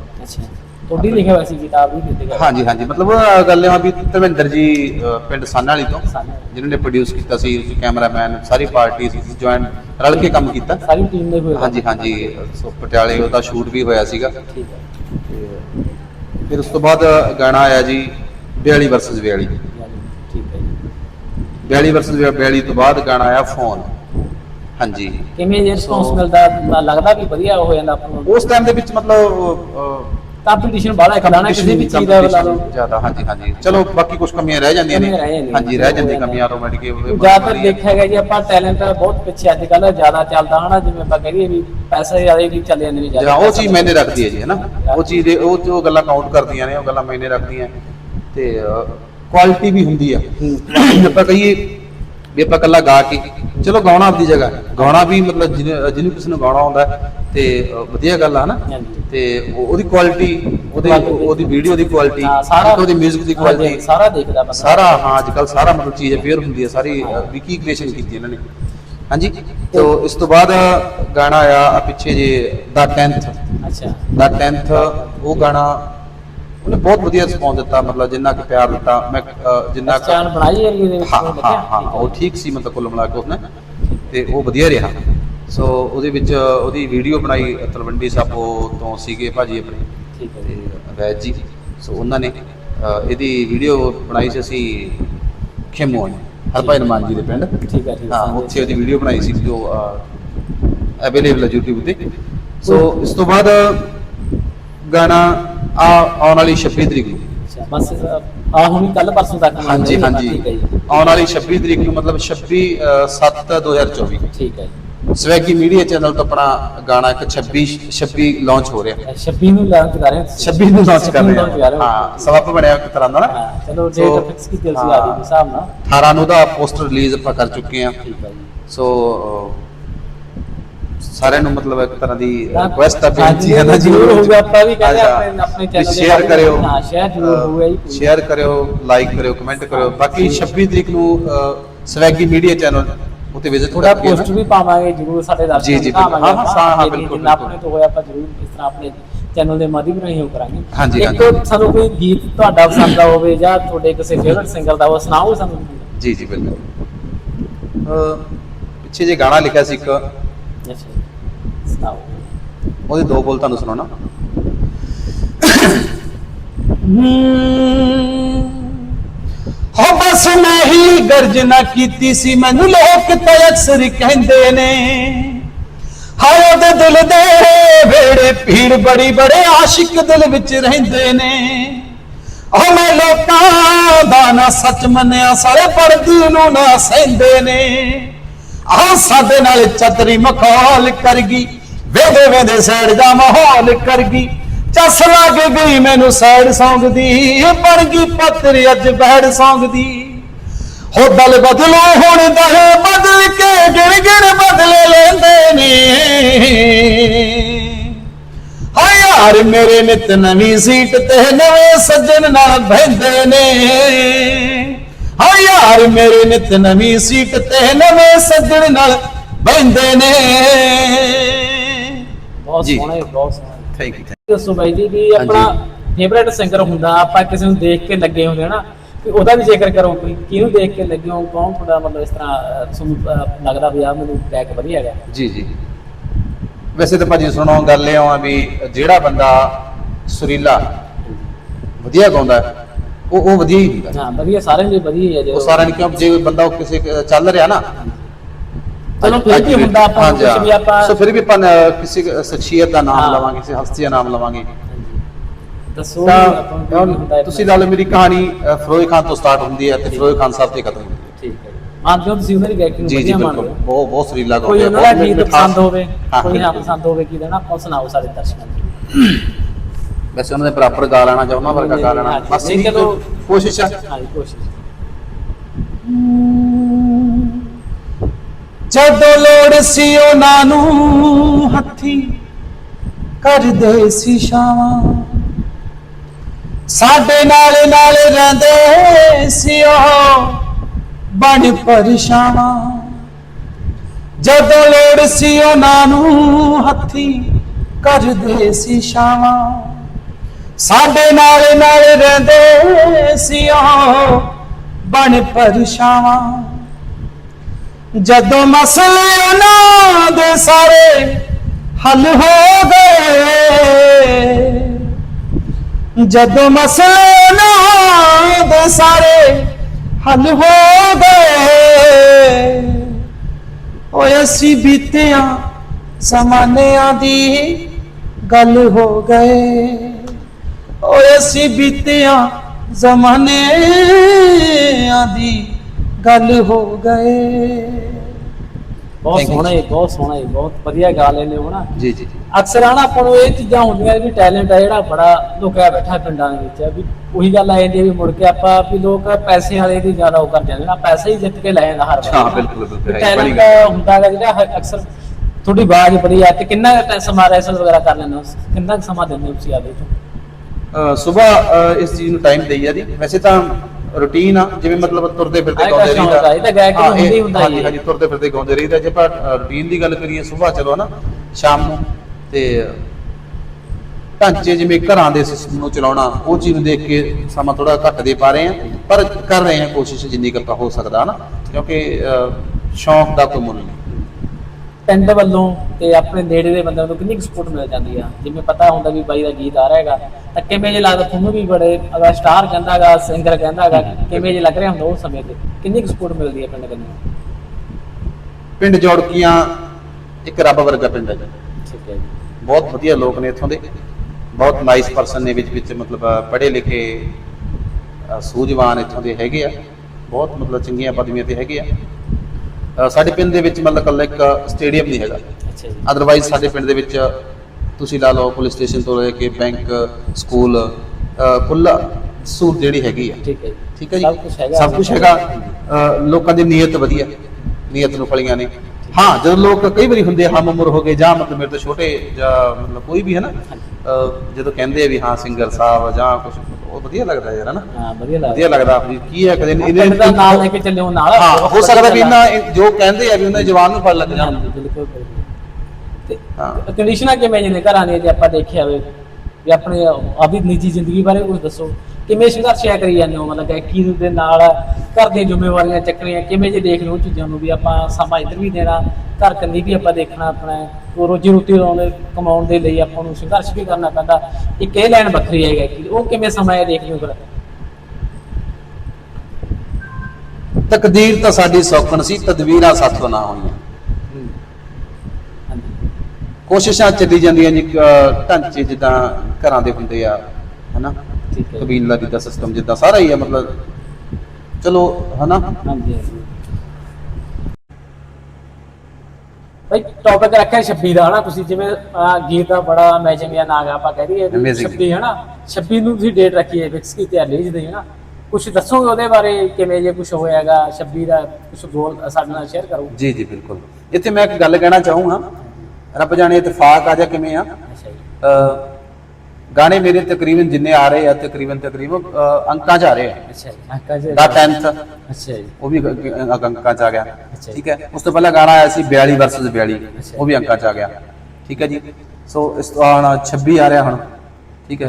ਤੁਹਾਡੀ ਲਿਖਿਆ ਹੋਇਆ ਸੀ ਕਿਤਾਬ ਵੀ ਦਿੱਤੀ ਗਈ। ਹਾਂਜੀ ਹਾਂਜੀ। ਮਤਲਬ ਅਹ, ਗੱਲ ਇਹ ਆ ਵੀ ਧਰਮਿੰਦਰ ਜੀ ਅਹ, ਪਿੰਡ ਸਾਨਾ ਵਾਲੀ ਤੋਂ ਜਿਨ੍ਹਾਂ ਨੇ ਪ੍ਰੋਡਿਊਸ ਕੀਤਾ ਸੀ ਕੈਮਰਾਮੈਨ ਸਾਰੀ ਪਾਰਟੀ ਜੁਆਇਨ ਰਲ ਕੇ ਕੰਮ ਕੀਤਾ। ਸਾਰੀ ਟੀਮ ਦੇ ਹੋਏ ਹਾਂਜੀ ਹਾਂਜੀ। ਸੋ ਪਟਿਆਲੇ ਉਹਦਾ ਸ਼ੂਟ ਵੀ ਹੋਇਆ ਸੀਗਾ। ਠੀਕ ਹੈ। ਤੇ ਫਿਰ ਉਸ ਤੋਂ ਬਾਅਦ ਗਾਣਾ ਆਇਆ ਜੀ 42 ਵਰਸਸ 42 ਯਾਨੀ ਠੀਕ ਹੈ ਜੀ। 42 ਵਰਸਸ 42 ਤੋਂ ਬਾਅਦ ਗਾਣਾ ਆਇਆ ਫੋਨ। ਹਾਂਜੀ। ਕਿਵੇਂ ਜੇ ਰਿਸਪੌਂਸ ਮਿਲਦਾ? ਤਾਂ ਲੱਗਦਾ ਵੀ ਵਧੀਆ ਹੋ ਜਾਂਦਾ ਆਪਾਂ ਨੂੰ। ਉਸ ਟਾਈਮ ਦੇ ਵਿੱਚ ਮਤਲਬ ਕੰਪੀਟੀਸ਼ਨ ਬੜਾ ਹੈ ਕਿਸੇ ਵੀ ਚੀਜ਼ ਦਾ ਲਾ ਲਓ। ਜ਼ਿਆਦਾ ਹਾਂਜੀ ਹਾਂਜੀ। ਚਲੋ ਬਾਕੀ ਕੁਝ ਕਮੀਆਂ ਰਹਿ ਜਾਂਦੀਆਂ ਨੇ। ਹਾਂਜੀ ਰਹਿ ਜਾਂਦੀਆਂ ਕਮੀਆਂ ਆਟੋਮੈਟਿਕ ਜ਼ਿਆਦਾਤਰ ਦੇਖਿਆ ਗਿਆ ਜੀ ਆਪਾਂ ਟੈਲੈਂਟ ਬਹੁਤ ਪਿੱਛੇ ਅੱਜ ਕੱਲ੍ਹ ਜ਼ਿਆਦਾ ਚੱਲਦਾ ਹਨਾ ਜਿਵੇਂ ਆਪਾਂ ਕਹੀਏ ਵੀ ਪੈਸੇ ਜ਼ਿਆਦਾ ਵੀ ਚੱਲ ਜਾਂਦੇ ਨੇ ਜਾਂ ਉਹ ਚੀਜ਼ ਮੈਨੇ ਰੱਖਦੀ ਹੈ ਜੀ ਹੈਨਾ? ਉਹ ਚੀਜ਼ ਦੇ ਉਹ ਜੋ ਗੱਲਾਂ ਕਾਊਂਟ ਕਰਦੀਆਂ ਨੇ ਉਹ ਗੱਲਾਂ ਮੈਨੇ ਰੱਖਦੀਆਂ ਤੇ ਕੁਆਲਿਟੀ ਵੀ ਹੁੰਦੀ ਆ। ਆਪਾਂ ਕਹੀਏ ਵੀ ਆਪਾਂ ਕੱਲਾ ਗਾ ਕੇ ਚਲੋ ਗਾਉਣਾ ਆਪਦੀ ਜਗ੍ਹਾ। ਗਾਉਣਾ ਵੀ ਮਤਲਬ ਜਿਹਨੂੰ ਕਿਸੇ ਨੂੰ ਗਾਉਣਾ ਆਉਂਦਾ ਤੇ ਵਧੀਆ ਗੱਲ ਆ ਨਾ। ਤੇ ਉਹ- ਉਹਦੀ ਕੁਆਲਿਟੀ ਉਹਦੀ। ਉਹਦੀ ਵੀਡੀਓ ਦੀ ਕੁਆਲਿਟੀ ਸਾਰਾ ਉਹਦੀ 뮤직 ਦੀ ਕੁਆਲਿਟੀ ਸਾਰਾ ਦੇਖਦਾ ਬੰਦਾ। ਸਾਰਾ ਹਾਂ ਅੱਜ ਕੱਲ ਸਾਰਾ ਮਤਲਬ ਚੀਜ਼ ਅਪੀਅਰ ਹੁੰਦੀ ਹੈ ਸਾਰੀ ਵੀ ਕੀ ਕ੍ਰੀਏਸ਼ਨ ਕੀਤੀ ਇਹਨਾਂ ਨੇ। ਹਾਂਜੀ? ਤੋਂ ਇਸ ਤੋਂ ਬਾਅਦ ਗਾਣਾ ਆਇਆ ਆ ਪਿੱਛੇ ਜੇ ਦਾ 10th ਅੱਛਾ। ਦਾ 10th ਉਹ ਗਾਣਾ ਉਹਨੇ ਬਹੁਤ ਵਧੀਆ ਰਿਸਪੌਂਸ ਦਿੱਤਾ ਮਤਲਬ ਜਿੰਨਾ ਕਿ ਪਿਆਰ ਦਿੱਤਾ ਮੈਂ ਅ, ਜਿੰਨਾ ਕੁ- ਚਾਨ ਬਣਾਈ ਏਰੀਏ ਦੇ ਵਿੱਚ ਹਾਂ ਉਹ ਹਾਂ। ਉਹ ਠੀਕ ਸੀ ਮਤਲਬ ਕੁੱਲ ਮਿਲਾ ਕੇ ਉਸਨੇ ਤੇ ਉਹ ਵਧੀਆ ਰਿਹਾ। ਸੋ ਉਹਦੇ ਵਿੱਚ ਉਹਦੀ ਵੀਡੀਓ ਬਣਾਈ ਤਲਵੰਡੀ ਸਾਬੋ ਤੋਂ ਸੀਗੇ ਭਾਜੀ ਆਪਣੇ ਠੀਕ ਹੈ ਤੇ ਜੀ। ਜੀ। ਸੋ ਉਹਨਾਂ ਨੇ ਅ, ਇਹਦੀ ਵੀਡੀਓ ਬਣਾਈ ਸੀ ਅਸੀਂ ਖੇਮੋਂ ਹਰਪਾਈ ਨਮਾਨ ਜੀ ਦੇ ਪਿੰਡ। ਠੀਕ ਹੈ ਠੀਕ ਹੈ ਉੱਥੇ ਉਹਦੀ ਵੀਡੀਓ ਬਣਾਈ ਸੀ ਜੋ ਅਵੇਲੇਬਲ ਹੈ YouTube ਤੇ। ਸੋ ਇਸ ਤੋਂ ਬਾਅਦ ਗਾਣਾ ਆ ਆਉਣ ਵਾਲੀ 26 ਤਰੀਕ ਨੂੰ। ਅੱਛਾ ਬਸ ਆ ਹੁਣ ਕੱਲ ਪਰਸੋਂ ਤੱਕ ਹਾਂਜੀ ਠੀਕ ਹੈ ਹਾਂਜੀ ਜੀ। ਆਉਣ ਵਾਲੀ 26 ਤਰੀਕ ਨੂੰ ਮਤਲਬ 26 7 2024 ਠੀਕ ਹੈ ਸਵੈਗੀ ਮੀਡੀਆ ਚੈਨਲ ਤੋਂ ਆਪਣਾ ਗਾਣਾ ਇੱਕ 26 26 ਲਾਂਚ ਹੋ ਰਿਹਾ। 26 ਨੂੰ ਲਾਂਚ ਕਰ ਰਹੇ ਹਾਂ 26 ਨੂੰ ਲਾਂਚ ਕਰ 26 ਰਹੇ ਹਾਂ। ਹੋ। ਸਬੱਬ ਬਣਿਆ ਇੱਕ ਤਰ੍ਹਾਂ ਦਾ ਨਾ। ਚਲੋ ਸੋ, ਡੇਟ ਫਿਕਸ ਕੀਤੀ ਅਸੀਂ ਆ ਜੀ ਹਾਂ। ਹਿਸਾਬ ਨਾਲ। 18 ਨੂੰ ਦਾ ਪੋਸਟਰ ਰਿਲੀਜ਼ ਆਪਾਂ ਕਰ ਚੁੱਕੇ ਹਾਂ। ਠੀਕ ਹੈ ਜੀ। ਸੋ ਸਾਰਿਆਂ ਨੂੰ ਮਤਲਬ ਇੱਕ ਤਰ੍ਹਾਂ ਦੀ ਰਿਕੁਐਸਟ ਆ ਬੇਨਤੀ ਹੈ ਨਾ ਜੀ ਜ਼ਰੂਰ। ਹੋਊਗਾ, ਆਪਾਂ ਵੀ ਕਹਿੰਦੇ ਆਪਣੇ- ਆਪਣੇ ਦੇ share ਬਾਰੇ- ਕਰਿਓ। ਹਾਂ, share ਜ਼ਰੂਰ ਹੋਊਗਾ ਜੀ। ਸ਼ੇਅਰ ਕਰਿਓ ਲਾਈਕ ਕਰਿਓ ਕਮੈਂਟ ਕਰਿਓ। ਬਾਕੀ 26 ਤਰੀਕ ਨੂੰ ਸਵੈਗੀ ਮੀਡੀਆ ਚੈਨਲ ਉੱਤੇ ਵਿਜ਼ਿਟ ਥੋੜਾ ਪੋਸਟ ਵੀ ਪਾਵਾਂਗੇ ਜ਼ਰੂਰ ਸਾਡੇ ਦਰਸ਼ਕਾਂ ਜੀ, ਜੀ। ਹਾਂ, ਹਾਂ, ਹਾਂ, ਬਿਲਕੁਲ, ਜਿੰਨਾ ਆਪਣੇ ਤੋਂ ਹੋਇਆ ਆਪਾਂ ਜ਼ਰੂਰ ਇਸ ਤਰ੍ਹਾਂ ਆਪਣੇ ਚੈਨਲ ਦੇ ਮਾਧਿਅਮ ਰਾਹੀਂ ਉਹ ਕਰਾਂਗੇ। ਹਾਂਜੀ, ਇੱਕ। ਸਾਨੂੰ ਕੋਈ ਗੀਤ ਤੁਹਾਡਾ ਪਸੰਦ ਆ ਹੋਵੇ ਜਾਂ ਤੁਹਾਡੇ ਕਿਸੇ ਫੇਵਰਿਟ ਸਿੰਗਰ ਦਾ ਉਹ ਸੁਣਾਓ ਸਾਨੂੰ। ਜੀ ਜੀ ਬਿਲਕੁਲ। ਪਿੱਛੇ ਜੇ ਗਾਣਾ ਲਿਖਿਆ ਸੀ ਇੱਕ ਅੱਛਾ ਸੁਣਾਓ ਉਹਦੇ ਦੋ ਬੋਲ ਤੁਹਾਨੂੰ ਸੁਣਾਉਣਾ। ਹੋ ਬਸ ਮੈਂ ਹੀ ਗਰਜਨਾ ਕੀਤੀ ਸੀ ਮੈਨੂੰ ਲੋਕ ਤਾਂ ਅਕਸਰ ਕਹਿੰਦੇ ਨੇ। ਹਾਏ ਉਹਦੇ ਦਿਲ ਦੇ ਵੇੜੇ ਭੀੜ ਬੜੀ ਬੜੇ ਆਸ਼ਿਕ ਦਿਲ ਵਿੱਚ ਰਹਿੰਦੇ ਨੇ। ਉਹ ਮੈਂ ਲੋਕਾਂ ਦਾ ਨਾ ਸੱਚ ਮੰਨਿਆ ਸਾਰੇ ਪਰਦੀ ਨੂੰ ਨਾ ਸਹਿੰਦੇ ਨੇ। ਆਹ ਸਾਡੇ ਨਾਲ ਚਤਰੀ ਮਖੌਲ ਕਰ ਗਈ ਵੇਦੇ ਵੇਦੇ ਸੈੜ ਦਾ ਮਾਹੌਲ ਕਰ ਗਈ ਚਸ ਲੱਗ ਗਈ ਮੈਨੂੰ ਸੈੜ ਸੌਂਗ ਦੀ ਬਣ ਗਈ ਪੱਤਰ ਅੱਜ ਬਹਿੜ ਸੌਂਗ ਦੀ। ਹੋ ਦਲ ਬਦਲੋ ਹੁਣ ਦਹ ਬਦਲ ਕੇ ਗਿਣ ਗਿਣ ਬਦਲੇ ਲੈਂਦੇ ਨੇ। ਹਾ ਯਾਰ ਮੇਰੇ ਨਿਤ ਨਵੀਂ ਸੀਟ ਤੇ ਨਵੇਂ ਸੱਜਣ ਨਾਲ ਬਹਿੰਦੇ ਨੇ। ਹਾ ਯਾਰ ਮੇਰੇ ਨਿਤ ਨਵੀਂ ਸੀਟ ਤੇ ਨਵੇਂ ਸੱਜਣ ਨਾਲ ਬਹਿੰਦੇ ਨੇ। ਬਹੁਤ ਜੀ। ਸੋਹਣਾ ਹੈ ਬਹੁਤ ਸੋਹਣਾ। ਥੈਂਕ ਯੂ ਦੱਸੋ ਬਾਈ ਜੀ ਵੀ ਆਪਣਾ ਫੇਵਰੇਟ ਸਿੰਗਰ ਹੁੰਦਾ ਆਪਾਂ ਕਿਸੇ ਨੂੰ ਦੇਖ ਕੇ ਲੱਗੇ ਹੁੰਦੇ ਹਨਾ ਉਹਦਾ ਵੀ ਜ਼ਿਕਰ ਕਰੋ ਕੋਈ ਕਿਹਨੂੰ ਦੇਖ ਕੇ ਲੱਗੇ ਹੋ ਕੌਣ ਤੁਹਾਡਾ ਮਤਲਬ ਇਸ ਤਰ੍ਹਾਂ ਅਹ, ਤੁਹਾਨੂੰ ਅਹ, ਲੱਗਦਾ ਵੀ ਆ ਮੈਨੂੰ ਗਾਇਕ ਵਧੀਆ ਹੈਗਾ। ਜੀ ਜੀ। ਵੈਸੇ ਤਾਂ ਭਾਜੀ ਸੁਣੋ ਗੱਲ ਇਹ ਆ ਵੀ ਜਿਹੜਾ ਬੰਦਾ ਸੁਰੀਲਾ ਵਧੀਆ ਗਾਉਂਦਾ ਹੈ, ਉਹ ਉਹ ਵਧੀਆ ਹੀ ਹੁੰਦਾ ਹਾਂ ਵਧੀਆ ਸਾਰਿਆਂ ਲਈ ਵਧੀਆ ਹੀ ਹੈ ਉਹ ਜੋ ਸਾਰਾ ਨਹੀਂ ਕਿਉਂ? ਜੇ ਬੰਦਾ ਉਹ ਕਿਸੇ ਕ- ਚੱਲ ਰਿਹਾ ਨਾ। ਚਲੋ ਫਿਰ ਵੀ ਹੁੰਦਾ ਆਪਾਂ ਨੂੰ ਹਾਂਜੀ, ਕੁਝ ਵੀ ਆਪਾਂ ਸੋ ਫਿਰ ਵੀ ਆਪਾਂ ਅ, ਕਿਸੇ ਕ- ਸ਼ਖਸੀਅਤ ਦਾ ਨਾਮ। ਲਵਾਂਗੇ ਕਿਸੇ ਹਸਤੀ ਦਾ ਨਾਮ ਲਵਾਂਗੇ। ਦੱਸੋ ਆਪਾਂ ਨੂੰ ਕੀ ਹੁੰਦਾ ਤਾਂ ਹੈ ਤੁਸੀਂ ਨਾਲ ਮੇਰੀ ਕਹਾਣੀ ਅ, ਫਿਰੋਜ਼ ਖਾਨ ਤੋਂ ਸਟਾਰਟ ਹੁੰਦੀ ਹੈ ਤੇ ਫਿਰੋਜ਼ ਖਾਨ ਸਾਹਿਬ ਤੇ ਖਤਮ ਹੁੰਦੀ ਹੈ। ਠੀਕ ਹੈ। ਮੰਨਦੇ ਹੋ ਤੁਸੀਂ ਉਹਨਾਂ ਦੀ ਗਾਇਕੀ ਨੂੰ ਜੀ ਜੀ ਵਧੀਆ ਬਿਲਕੁਲ। ਮੰਨਦੇ ਹੋ। ਬਹੁਤ ਬਹੁਤ ਸੁਰੀਲਾ ਕੋਈ ਗਾਉਂਦੇ ਆ, ਉਹਨਾਂ ਦਾ ਬਹੁਤ ਗੀਤ ਮਿਠਾਸ- ਪਸੰਦ ਹੋਵੇ ਹਾਂ, ਕੋਈ ਨਾ ਬਿਲਕੁਲ। ਪਸੰਦ ਹੋਵੇ ਕੀ ਦੇਣਾ ਆਪਾਂ ਸੁਣਾਓ ਸਾਡੇ ਦਰਸ਼ਕਾਂ ਨੂੰ। ਵੈਸੇ ਉਹਨਾਂ ਦੇ ਬਰਾਬਰ ਗਾ ਲੈਣਾ ਜਾਂ ਉਹਨਾਂ ਵਰਗਾ ਗਾ ਲੈਣਾ। ਬਸ ਇਹ ਚਲੋ। ਕੋਸ਼ਿਸ਼ ਆ। ਹਾਂਜੀ ਕੋਸ਼ਿਸ਼। ਜਦੋਂ ਲੋੜ ਸੀ ਉਹਨਾਂ ਨੂੰ ਹੱਥੀ ਕਰਦੇ ਸੀ ਸ਼ਾਵਾਂ ਸਾਡੇ ਨਾਲ ਨਾਲ ਰਹਿੰਦੇ ਸੀ ਉਹ ਬਣ ਪਰਛਾਵਾਂ। ਜਦੋਂ ਲੋੜ ਸੀ ਉਹਨਾਂ ਨੂੰ ਹੱਥੀ ਕਰਦੇ ਸੀ ਸ਼ਾਵਾਂ ਸਾਡੇ ਨਾਲ ਨਾਲ ਰਹਿੰਦੇ ਸੀ ਉਹ ਬਣ ਪਰਛਾਵਾਂ। ਜਦੋਂ ਮਸਲੇ ਉਹਨਾਂ ਦੇ ਸਾਰੇ ਹੱਲ ਹੋ ਗਏ, ਜਦੋਂ ਮਸਲੇ ਉਹਨਾਂ ਦੇ ਸਾਰੇ ਹੱਲ ਹੋ ਗਏ, ਓਏ ਅਸੀਂ ਬੀਤਿਆਂ ਜ਼ਮਾਨਿਆਂ ਦੀ ਗੱਲ ਹੋ ਗਏ। ਓਏ ਅਸੀਂ ਬੀਤਿਆਂ ਜ਼ਮਾਨਿਆਂ ਦੀ ਗੱਲ ਹੋ ਗਏ। ਬਹੁਤ Thank you. ਸੋਹਣਾ ਹੈ ਬਹੁਤ ਸੋਹਣਾ ਹੈ ਬਹੁਤ ਵਧੀਆ ਗਾ ਲੈਂਦੇ ਹੋ ਨਾ। ਜੀ ਜੀ ਜੀ। ਅਕਸਰ ਆਣਾ ਆਪਾਂ ਨੂੰ ਇਹ ਚੀਜ਼ਾਂ ਹੁੰਦੀਆਂ ਵੀ ਟੈਲੈਂਟ ਹੈ ਜਿਹੜਾ ਬੜਾ ਲੁਕਿਆ ਬੈਠਾ ਪਿੰਡਾਂ ਦੇ ਵਿੱਚ ਵੀ ਉਹੀ ਗੱਲ ਆ ਜਾਂਦੀ ਹੈ ਵੀ ਮੁੜ ਕੇ ਆਪਾਂ ਵੀ ਲੋਕ ਪੈਸੇ ਵਾਲੇ ਦੀ ਜ਼ਿਆਦਾ ਉਹ ਕਰ ਜਾਂਦੇ ਨਾ ਪੈਸੇ ਹੀ ਜਿੱਤ ਕੇ ਲੈ ਜਾਂਦਾ ਹਰ ਵਾਰ। ਹਾਂ, ਬਿਲਕੁਲ, ਬਿਲਕੁਲ, ਹੈ, ਬੜੀ ਟੈਲੈਂਟ ਹੁੰਦਾ ਹੈਗਾ ਜਿਹੜਾ ਅਕਸਰ ਤੁਹਾਡੀ ਆਵਾਜ਼ ਬੜੀ ਆ ਤੇ ਕਿੰਨਾ ਕੁ ਸਮਾਂ ਰੈਸਲ ਵਗੈਰਾ ਕਰ ਲੈਂਦੇ ਹੋ? ਕਿੰਨਾ ਕੁ ਸਮਾਂ ਦਿੰਦੇ ਹੋ ਤੁਸੀਂ ਆਦੇ ਤੋਂ? ਸਵੇਰ ਇਸ ਚੀਜ਼ ਨੂੰ ਟਾਈਮ ਦੇਈ ਜਾਂਦੀ ਵੈਸੇ ਤਾਂ ਰੁਟੀਨ ਆ ਜਿਵੇਂ ਮਤਲਬ ਤੁਰਦੇ ਫਿਰਦੇ ਗਾਉਂਦੇ ਰਹੀਦਾ। ਆ, ਇਹ ਤਾਂ ਗਾਇਕ ਨੂੰ ਹੁੰਦੀ ਹੁੰਦਾ ਹੀ। ਹਾਂਜੀ। ਹਾਂਜੀ ਤੁਰਦੇ ਫਿਰਦੇ ਗਾਉਂਦੇ ਰਹੀਦਾ। ਜੇ ਆਪਾਂ ਰੁਟੀਨ ਦੀ ਗੱਲ ਕਰੀਏ ਸਵੇਰ ਚਲੋ ਨਾ ਸ਼ਾਮ ਨੂੰ ਤੇ ਢਾਂਚੇ ਜਿਵੇਂ ਘਰਾਂ ਦੇ ਸਿਸਟਮ ਨੂੰ ਚਲਾਉਣਾ ਉਹ ਚੀਜ਼ ਨੂੰ ਦੇਖ ਕੇ ਸਮਾਂ ਥੋੜਾ ਘੱਟ ਦੇ ਪਾ ਰਹੇ ਆ ਪਰ ਕਰ ਰਹੇ ਆ ਕੋਸ਼ਿਸ਼ ਜਿੰਨੀ ਕੁ ਹੋ ਸਕਦਾ ਨਾ ਕਿਉਂਕਿ ਸ਼ੌਂਕ ਦਾ ਕੋਈ ਮੁੱਲ ਨਹੀਂ। ਪਿੰਡ ਵੱਲੋਂ ਤੇ ਆਪਣੇ ਨੇੜੇ ਦੇ ਬੰਦਿਆਂ ਨੂੰ ਕਿੰਨੀ ਸਪੋਰਟ ਮਿਲ ਜਾਂਦੀ ਆ? ਜਿਵੇਂ ਪਤਾ ਹੁੰਦਾ ਵੀ ਬਾਈ ਦਾ ਗੀਤ ਆ ਰਿਹਾ ਹੈਗਾ ਤਾਂ ਕਿਵੇਂ ਜੇ ਲੱਗਦਾ ਤੁਹਾਨੂੰ ਵੀ ਬੜੇ ਅਗਰ ਸਟਾਰ ਕਹਿੰਦਾਗਾ ਸਿੰਗਰ ਕਹਿੰਦਾਗਾ ਕਿਵੇਂ ਜੇ ਲੱਗ ਰਿਹਾ ਹੁੰਦਾ ਉਸ ਸਮੇਂ ਤੇ ਕਿੰਨੀ ਸਪੋਰਟ ਮਿਲਦੀ ਹੈ ਪਿੰਡ ਕੰਨੀ ਪਿੰਡ ਜੋੜਕੀਆਂ ਇੱਕ ਰੱਬ ਵਰਗਾ ਪਿੰਡ ਹੈ ਜੀ। ਠੀਕ ਹੈ ਜੀ। ਬਹੁਤ ਵਧੀਆ ਲੋਕ ਨੇ ਇੱਥੋਂ ਦੇ ਬਹੁਤ ਨਾਈਸ ਪਰਸਨ ਨੇ ਵਿੱਚ ਵਿੱਚ ਮਤਲਬ ਪੜ੍ਹੇ ਲਿਖੇ ਅ, ਸੂਝਵਾਨ ਇੱਥੋਂ ਦੇ ਹੈਗੇ ਆ ਬਹੁਤ ਮਤਲਬ ਚੰਗੀਆਂ ਪਦਵੀਆਂ ਤੇ ਹੈਗੇ ਆ। ਸਾਡੇ ਪਿੰਡ ਦੇ ਵਿੱਚ ਮਤਲਬ ਕੱਲਾ ਇੱਕ ਸਟੇਡੀਅਮ ਨਹੀਂ ਹੈਗਾ। ਅੱਛਾ ਜੀ। ਅਦਰਵਾਈਜ਼ ਸਾਡੇ ਪਿੰਡ ਦੇ ਵਿੱਚ ਤੁਸੀਂ ਲਾ ਲਓ ਪੁਲਿਸ ਸਟੇਸ਼ਨ ਤੋਂ ਲੈ ਕੇ ਬੈਂਕ ਸਕੂਲ ਖੁੱਲਾ ਸਹੂਲਤ ਜਿਹੜੀ ਹੈਗੀ ਆ। ਠੀਕ ਹੈ ਠੀਕ ਹੈ ਜੀ? ਸਭ ਕੁਝ ਹੈਗਾ ਸਭ ਕੁਝ ਹੈਗਾ। ਅ, ਲੋਕਾਂ ਦੀ ਨੀਅਤ ਵਧੀਆ। ਨੀਅਤ ਨੂੰ ਫਲੀਆਂ ਨੇ। ਹਾਂ ਜਦੋਂ ਲੋਕ ਕਈ ਵਾਰੀ ਹੁੰਦੇ ਹਮ ਉਮਰ ਹੋ ਗਏ ਜਾਂ ਮਤਲਬ ਮੇਰੇ ਤੋਂ ਛੋਟੇ ਜਾਂ ਮਤਲਬ ਕੋਈ ਵੀ ਹੈ ਨਾ ਜਦੋਂ ਕਹਿੰਦੇ ਆ ਵੀ ਹਾਂ ਸਿੰਗਰ ਸਾਹਿਬ ਜਾਂ ਕੁਝ ਉਹ ਵਧੀਆ ਲੱਗਦਾ ਯਾਰ ਹਨਾ? ਹਾਂ ਵਧੀਆ ਲੱਗਦਾ। ਵਧੀਆ ਲੱਗਦਾ ਵੀ ਕੀ ਹੈ ਕਦੇ ਪਿੰਡ ਦਾ ਨਾਮ ਲੈ ਕੇ ਚੱਲਿਓ ਨਾਲ। ਹਾਂ ਹੋ ਸਕਦਾ ਵੀ ਇਹਨਾਂ ਇਹ ਜੋ ਕਹਿੰਦੇ ਆ ਵੀ ਉਹਨਾਂ ਦੀ ਜ਼ਬਾਨ ਨੂੰ ਫੜ ਲੱਗ। ਜਾਣ ਹਾਂਜੀ ਬਿਲਕੁਲ ਬਿਲਕੁਲ। ਤੇ ਹਾਂ ਕੰਡੀਸ਼ਨਾਂ ਕਿਵੇਂ ਜਿਹਨੇ ਘਰਾਂ ਦੀਆਂ ਜੇ ਆਪਾਂ ਦੇਖਿਆ ਹੋਵੇ ਵੀ ਆਪਣੇ ਆਪਦੀ ਨਿੱਜੀ ਜ਼ਿੰਦਗੀ ਬਾਰੇ ਕੁਝ ਦੱਸੋ। ਕਿਵੇਂ ਸੰਘਰਸ਼ ਆ ਕਰੀ ਜਾਂਦੇ ਹੋ? ਮਤਲਬ ਗਾਇਕੀ ਦੇ ਨਾਲ ਘਰ ਦੀਆਂ ਜ਼ਿੰਮੇਵਾਰੀਆਂ ਚੱਕਣੀਆਂ ਕਿਵੇਂ ਜੇ ਦੇਖ ਲਓ ਚੀਜ਼ਾਂ ਨੂੰ ਵੀ ਆਪਾਂ ਸਮਾਂ ਇੱਧਰ ਵੀ ਦੇਣਾ ਘਰ ਕੰਨੀ ਵੀ ਆਪਾਂ ਦੇਖਣਾ ਆਪਣਾ ਉਹ ਰੋਜੀ ਰੋਟੀ ਲਾਉਣ ਕਮਾਉਣ ਦੇ ਲਈ ਆਪਾਂ ਨੂੰ ਸੰਘਰਸ਼ ਵੀ ਕਰਨਾ ਪੈਂਦਾ। ਇੱਕ ਇਹ ਲਾਈਨ ਵੱਖਰੀ ਹੈ ਗਾਇਕੀ ਉਹ ਕਿਵੇਂ ਸਮਾਂ ਇਹ ਦੇਖਦੇ ਹੋ ਫਿਰ। ਤਕਦੀਰ ਤਾਂ ਸਾਡੀ ਸੌਕਣ ਸੀ ਤਦਵੀਰਾਂ ਸਾਥੋਂ ਨਾ ਹੋਈਆਂ। ਕੋਸ਼ਿਸ਼ਾਂ ਚੱਲੀ ਜਾਂਦੀਆਂ ਜੀ ਢਾਂਚੇ ਜਿੱਦਾਂ ਘਰਾਂ ਦੇ ਹੁੰਦੇ ਆ ਹਨਾ? ਠੀਕ ਹੈ। ਜੀ। ਕਬੀਲਦਾਰੀ ਦਾ ਸਿਸਟਮ ਜਿੱਦਾਂ ਸਾਰਾ ਹੀ ਆ ਮਤਲਬ ਚਲੋ ਹਨਾ? ਹਾਂਜੀ ਹਾਂਜੀ। ਭਾਈ ਟੌਪਿਕ ਰੱਖਿਆ 26 ਦਾ ਹਨਾ? ਤੁਸੀਂ ਜਿਵੇਂ ਆਹ ਗੀਤ ਦਾ ਬੜਾ ਮੈਚਿੰਗ ਜਾਂ ਨਾਗ ਆਪਾਂ ਕਹਿ ਦਈਏ ਵੀ Amazing। 26 ਹਨਾ? 26 ਨੂੰ ਤੁਸੀਂ ਡੇਟ ਰੱਖੀ ਹੈ ਫਿਕਸ ਕੀਤੀ ਹੈ ਰਿਲੀਜ਼ ਦੀ ਹਨਾ? ਕੁਝ ਦੱਸੋਗੇ ਉਹਦੇ ਬਾਰੇ ਕਿਵੇਂ ਜੇ ਕੁਝ ਹੋਇਆਗਾ 26 ਦਾ ਕੁਝ ਗੋਲ ਸਾਡੇ ਨਾਲ ਸ਼ੇਅਰ ਕਰੋ। ਜੀ ਜੀ ਬਿਲਕੁਲ। ਇੱਥੇ ਮੈਂ ਇੱਕ ਗੱਲ ਕਹਿਣਾ ਚਾਹੂੰਗਾ ਰੱਬ ਜਾਣੇ ਇਤਫਾਕ ਆ ਜਾਂ ਕਿਵੇਂ ਆ ਅੱਛਾ ਜੀ। ਅਹ ਗਾਣੇ ਮੇਰੇ ਤਕਰੀਬਨ ਜਿੰਨੇ ਆ ਰਹੇ ਆ ਤਕਰੀਬਨ ਤਕਰੀਬਨ ਅੰਕਾਂ 'ਚ ਆ ਰਹੇ ਆ। ਅੱਛਾ ਅੰਕਾ ਜੀ ਦਾ 10th ਅੱਛਾ ਜੀ। ਉਹ ਵੀ ਅੰਕਾਂ 'ਚ ਆ ਗਿਆ। ਅੱਛਾ ਜੀ। ਠੀਕ ਹੈ? ਉਸ ਤੋਂ ਪਹਿਲਾਂ ਗਾਣਾ ਆਇਆ ਸੀ 42 ਵਰਸਸ 42 ਉਹ ਵੀ ਅੰਕਾਂ 'ਚ ਆ ਗਿਆ। ਠੀਕ ਹੈ ਜੀ? ਸੋ ਇਸ ਤੋਂ ਹੁਣ 26 ਆ ਰਿਹਾ ਹੁਣ। ਠੀਕ ਹੈ?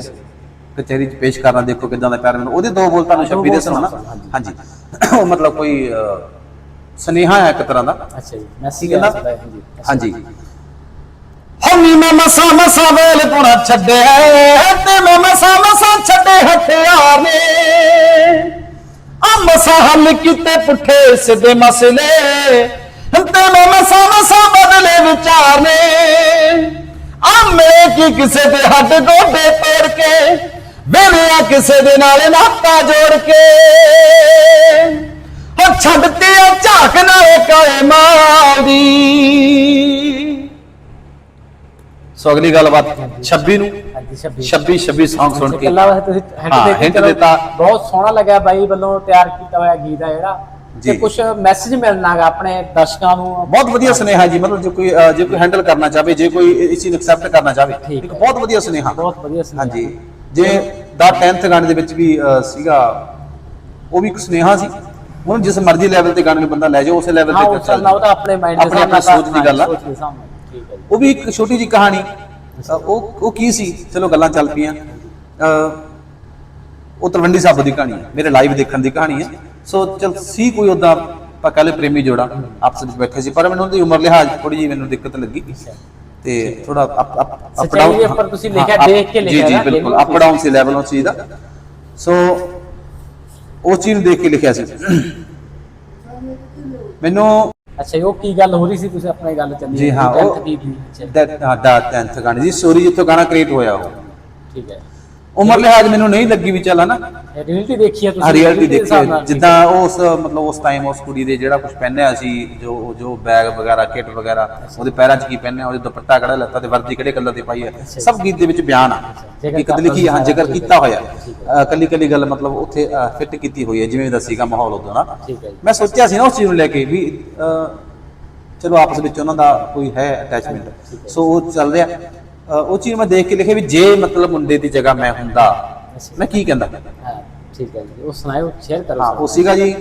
ਕਚਹਿਰੀ 'ਚ ਪੇਸ਼ ਕਰਨਾ ਦੇਖੋ ਕਿਦਾਂ ਦਾ ਪਿਆਰ ਮੈਨੂੰ ਉਹਦੇ ਦੋ ਬੋਲ ਤੁਹਾਨੂੰ ਦੋ 26 ਦੇ ਬੋਲ ਸੁਣਾ ਸੁਣਾ, ਹਾਂਜੀ। <coughs> ਉਹ ਮਤਲਬ ਕੋਈ ਅਹ, ਸੁਨੇਹਾ ਹੈ ਇੱਕ ਤਰ੍ਹਾਂ ਦਾ। ਅੱਛਾ ਜੀ ਮੈਸੇਜ? ਆ ਸਕਦਾ ਹੈ ਹਾਂਜੀ। ਹਾਂਜੀ। ਹਮੀ ਮੈਂ ਮਸਾ ਮਸਾ ਵੇਲ ਪੁਣਾ ਛੱਡਿਆ ਤੇ ਮੈਂ ਮਸਾ ਮਸਾ ਛੱਡੇ ਹਥਿਆਰ ਨੇ। ਆ ਮਸਾ ਹੱਲ ਕੀਤੇ ਪੁੱਠੇ ਸਿੱਧੇ ਮਸਲੇ, ਤੇ ਮੈਂ ਮਸਾ ਮਸਾ ਬਦਲੇ ਵਿਚਾਰ ਨੇ। ਆ ਮੇਰੇ ਕੀ ਕਿਸੇ ਦੇ ਹੱਡ ਗੋਡੇ ਤੋੜ ਕੇ, ਵੇਲਿਆ ਕਿਸੇ ਦੇ ਨਾਲ ਨਾਤਾ ਜੋੜ ਕੇ। ਹੋ ਛੱਡਤੀ ਆ ਝਾਕ ਨਾਲੇ ਕਾਲੇ ਮਾਰੀ ਸੋ ਅਗਲੀ ਗੱਲਬਾਤ 26 ਨੂੰ। ਹਾਂਜੀ 26 26 26 Song ਸੁਣ ਕੇ। ਕੱਲਾ ਵੈਸੇ ਤੁਸੀਂ ਹਿੰਟ ਹਾਂ, ਦੇ ਚਲੋ, ਦਿੱਤਾ। ਬਹੁਤ ਸੋਹਣਾ ਲੱਗਿਆ ਬਾਈ ਵੱਲੋਂ ਤਿਆਰ ਕੀਤਾ ਹੋਇਆ ਗੀਤ ਆ ਜਿਹੜਾ। ਤੇ। ਕੁਝ ਮੈਸੇਜ ਮਿਲਣਾਗਾ ਆਪਣੇ ਦਰਸ਼ਕਾਂ ਨੂੰ? ਬਹੁਤ ਵਧੀਆ ਸੁਨੇਹਾ ਜੀ ਮਤਲਬ ਜੇ ਕੋਈ ਜੇ ਕੋਈ ਹੈਂਡਲ ਕਰਨਾ ਚਾਹਵੇ ਜੇ ਕੋਈ ਇਸ ਨੂੰ ਐਕਸੈਪਟ ਕਰਨਾ ਚਾਹਵੇ ਇੱਕ। ਬਹੁਤ ਵਧੀਆ ਸੁਨੇਹਾ। ਬਹੁਤ ਵਧੀਆ ਸੁਨੇਹਾ। ਹਾਂਜੀ। ਜੇ ਦਾ 10th ਗਾਣੇ ਦੇ ਵਿੱਚ ਵੀ ਸੀਗਾ ਉਹ ਵੀ ਇੱਕ ਸੁਨੇਹਾ ਸੀ। ਉਹਨੂੰ ਜਿਸ ਮਰਜ਼ੀ ਲੈਵਲ ਤੇ ਗਾਣੇ ਨੂੰ ਬੰਦਾ ਲੈ ਜਾਓ ਉਸੇ ਲੈਵਲ ਤੇ ਨਾਲ ਉਹ ਤਾਂ ਆਪਣੇ ਮਾਈਂਡ ਆਪਣੀ ਆਪਣੀ ਸੋਚ ਦੀ ਗੱਲ ਆ। ਉਹ ਵੀ ਇੱਕ ਛੋਟੀ ਜੀ ਕਹਾਣੀ। ਉਹ ਉਹ ਕੀ ਸੀ? ਚਲੋ ਗੱਲਾਂ ਚੱਲ ਪਈਆਂ। ਉਹ ਤਲਵੰਡੀ ਸਾਬੋ ਦੀ ਕਹਾਣੀ ਹੈ। ਮੇਰੇ ਲਾਈਵ ਦੇਖਣ ਦੀ ਕਹਾਣੀ ਹੈ। ਸੋ ਚਲ ਸੀ ਕੋਈ ਉਦਾਂ ਆਪਾਂ ਪ੍ਰੇਮੀ ਜੋੜਾ ਆਪਸ ਵਿੱਚ ਬੈਠੇ ਸੀ। ਪਰ ਮੈਨੂੰ ਉਹਦੀ ਉਮਰ ਲਿਹਾਜ਼ ਥੋੜੀ ਜੀ ਮੈਨੂੰ ਦਿੱਕਤ ਲੱਗੀ। ਤੇ ਥੋੜਾ ਅਪ ਦੇ ਉੱਪਰ ਤੁਸੀਂ ਲਿਖਿਆ, ਦੇਖ ਕੇ ਲਿਖਿਆ ਜੀ ਜੀ ਬਿਲਕੁਲ। ਅਪ ਡਾਊਨ ਸੀ ਲੈਵਲ ਉਸ ਚੀਜ਼ ਦਾ। ਸੋ ਉਹ ਚੀਜ਼ ਨੂੰ ਦੇਖ ਕੇ ਲਿਖਿਆ ਸੀ। ਮੈਨੂੰ ਅੱਛਾ ਜੀ, ਉਹ ਕੀ ਗੱਲ ਹੋ ਰਹੀ ਸੀ? ਤੁਸੀਂ ਆਪਣੀ ਗੱਲ ਚੱਲੀ ਜੀ ਹਾਂ ਉਹ ਦੀ ਦੀ, ਅੱਛਾ, ਦੈਟ ਦਾ 10th ਗਾਣੇ। ਦੀ ਸਟੋਰੀ ਜਿੱਥੋਂ ਗਾਣਾ ਕ੍ਰੀਏਟ ਹੋਇਆ ਉਹ। ਠੀਕ ਹੈ। ਉਮਰ ਲਿਹਾਜ਼ ਮੈਨੂੰ ਨਹੀਂ ਲੱਗੀ ਵੀ ਚੱਲ ਹਨਾ। ਰਿਐਲਿਟੀ ਦੇਖੀ ਹੈ ਤੁਸੀਂ ਆ। ਰਿਐਲਿਟੀ ਦੇਖੀ ਜਿੱਦਾਂ ਉਸ ਮਤਲਬ ਉਸ ਟਾਈਮ ਉਸ ਕੁੜੀ ਦੇ ਜਿਹੜਾ ਕੁਝ ਪਹਿਨਿਆ ਸੀ ਜੋ ਜੋ ਬੈਗ ਵਗੈਰਾ ਕਿਟ ਵਗੈਰਾ ਉਹਦੇ ਪੈਰਾਂ 'ਚ ਕੀ ਪਹਿਨਿਆ ਉਹਦੇ ਦੁਪੱਟਾ ਕਿਹੜਾ ਲੱਤਾ ਤੇ ਵਰਦੀ ਕਿਹੜੇ ਕਲਰ ਦੀ ਪਾਈ ਹੈ ਸਭ ਗੀਤ ਦੇ ਵਿੱਚ ਬਿਆਨ ਆ। ਜ਼ਿਕਰ ਇੱਕ ਲਿਖੀ ਹਾਂ ਜ਼ਿਕਰ ਕੀਤਾ ਹੋਇਆ। ਕੱਲੀ ਕੱਲੀ ਗੱਲ ਮਤਲਬ ਉੱਥੇ ਫਿੱਟ ਕੀਤੀ ਹੋਈ ਹੈ ਜਿਵੇਂ ਦਾ ਸੀਗਾ ਮਾਹੌਲ ਉਦੋਂ ਨਾ ਠੀਕ ਹੈ ਜੀ। ਮੈਂ ਸੋਚਿਆ ਸੀ ਨਾ ਉਸ ਚੀਜ਼ ਨੂੰ ਲੈ ਕੇ ਵੀ ਅਹ, ਚਲੋ ਆਪਸ ਵਿੱਚ ਉਹਨਾਂ ਦਾ ਕੋਈ ਹੈ ਅਟੈਚਮੈਂਟ ਸੋ ਉਹ ਚੱਲ ਰਿਹਾ। ਉਹ ਚੀਜ਼ ਮੈਂ ਦੇਖ ਕੇ ਲਿਖਿਆ ਵੀ ਜੇ ਮਤਲਬ ਮੁੰਡੇ ਦੀ ਜਗ੍ਹਾ ਮੈਂ ਹੁੰਦਾ ਮੈਂ ਕੀ ਕਹਿੰਦਾ? ਹਾਂ ਠੀਕ ਹੈ ਜੀ। ਉਹ ਸੁਣਾਓ ਸ਼ੇਅਰ ਕਰੋ ਹਾਂ ਸਾਨੂੰ। ਉਹ ਸੀਗਾ ਜੀ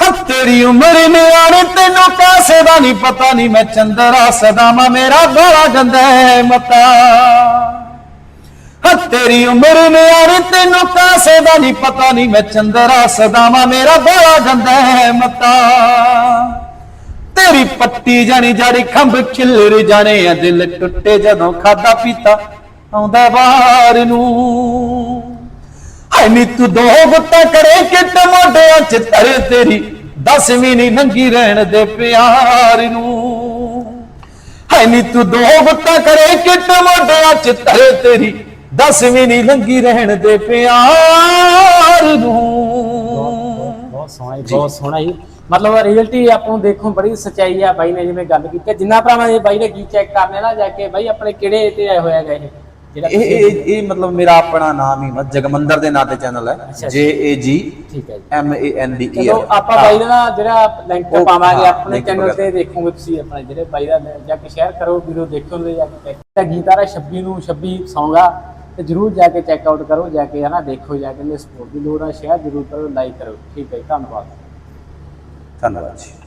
ਹਾਂ ਤੇਰੀ ਉਮਰ ਨਿਆਣੇ ਤੈਨੂੰ ਕਾਸੇ ਦਾ ਨਹੀਂ ਪਤਾ ਨਹੀਂ ਮੈਂ ਚੰਦਰਾ ਸਦਾਮਾ ਮੇਰਾ ਗਾਲਾ ਗੰਦਾ ਹੈ ਮਤਾ। ਹਾਂ ਤੇਰੀ ਉਮਰ ਨਿਆਣੇ ਤੈਨੂੰ ਕਾਸੇ ਦਾ ਨਹੀਂ ਪਤਾ ਨਹੀਂ ਮੈਂ ਚੰਦਰਾ ਸਦਾਮਾ ਮੇਰਾ ਗਾਲਾ ਗੰਦਾ ਹੈ ਮਤਾ। ਤੇਰੀ ਪੱਟੀ ਜਾਣੀ ਜਾੜੀ ਖੰਭ ਖਿਲਰ ਜਾਣੇ ਆ, ਦਿਲ ਟੁੱਟੇ ਜਦੋਂ ਖਾਦਾ ਪੀਤਾ ਆਉਂਦਾ ਬਾਹਰ ਨੂੰ। ਹਾਏ ਨੀ ਤੂੰ ਦੋ ਗੁੱਤਾ ਕਰੇ ਕਿਟ ਮੋਢਿਆਂ ਚ ਧਰੇ ਤੇਰੀ ਦਸ ਵੀ ਨਹੀਂ ਨੰਗੀ ਰਹਿਣ ਦੇ ਪਿਆਰ ਨੂੰ। ਹਾਏ ਨੀ ਤੂੰ ਦੋ ਗੁੱਤਾ ਕਰੇ ਕਿੱਟ ਮੋਢਿਆਂ ਚ ਧਰੇ ਤੇਰੀ ਦਸ ਵੀ ਨਹੀਂ ਨੰਗੀ ਰਹਿਣ ਦੇ ਪਿਆਰ ਨੂੰ। ਬਹੁਤ ਸੋਹਣਾ ਬਹੁਤ ਸੋਹਣਾ ਜੀ। ਮਤਲਬ ਰਿਐਲਿਟੀ ਆਪਾਂ ਨੂੰ ਦੇਖੋ ਬੜੀ ਸਚਾਈ ਆ ਬਾਈ ਨੇ ਜਿਵੇਂ ਗੱਲ ਕੀਤੀ ਜਿੰਨਾ ਭਰਾਵਾਂ ਨੇ ਬਾਈ ਨੇ ਗੀਤ ਚੈੱਕ ਕਰਨੇ ਨਾ ਜਾ ਕੇ ਬਾਈ ਆਪਣੇ ਕਿਹੜੇ ਤੇ ਆਏ ਹੋਇਆ ਗਾ ਇਹ? ਇਹ ਇਹ ਇਹ ਮਤਲਬ ਮੇਰਾ ਆਪਣਾ ਨਾਮ ਹੀ ਮਤ ਜਗਮੰਦਰ ਦੇ ਨਾਂ ਤੇ ਚੈਨਲ ਹੈ। J A G ਠੀਕ ਹੈ M A N D E ਚਲੋ ਆਪਾਂ ਬਾਈ ਦਾ ਜਿਹੜਾ ਲਿੰਕ ਪਾਵਾਂਗੇ ਆਪਣੇ ਚੈਨਲ। ਤੇ ਦੇਖੋਗੇ ਤੁਸੀਂ ਆਪਣੇ ਜਿਹੜੇ ਬਾਈ ਦਾ ਜਾ ਕੇ ਸ਼ੇਅਰ ਕਰੋ ਵੀਡੀਓ ਦੇਖੋ ਉਹਦੇ ਜਾ ਕੇ check। ਗੀਤ ਆ ਰਿਹਾ 26 ਨੂੰ 26 Song ਆ ਤੇ ਜਰੂਰ ਜਾ ਕੇ ਚੈੱਕ ਆਊਟ ਕਰੋ ਜਾ ਕੇ ਹਨਾ ਦੇਖੋ ਜਾ ਕੇ ਸਪੋਰਟ ਦੀ ਲੋੜ ਆ ਸ਼ੇਅਰ ਜਰੂਰ ਕਰੋ ਲਾਈਕ ਕਰੋ। ਠੀਕ ਹੈ ਧੰਨਵਾਦ। ਧੰਨਵਾਦ ਜੀ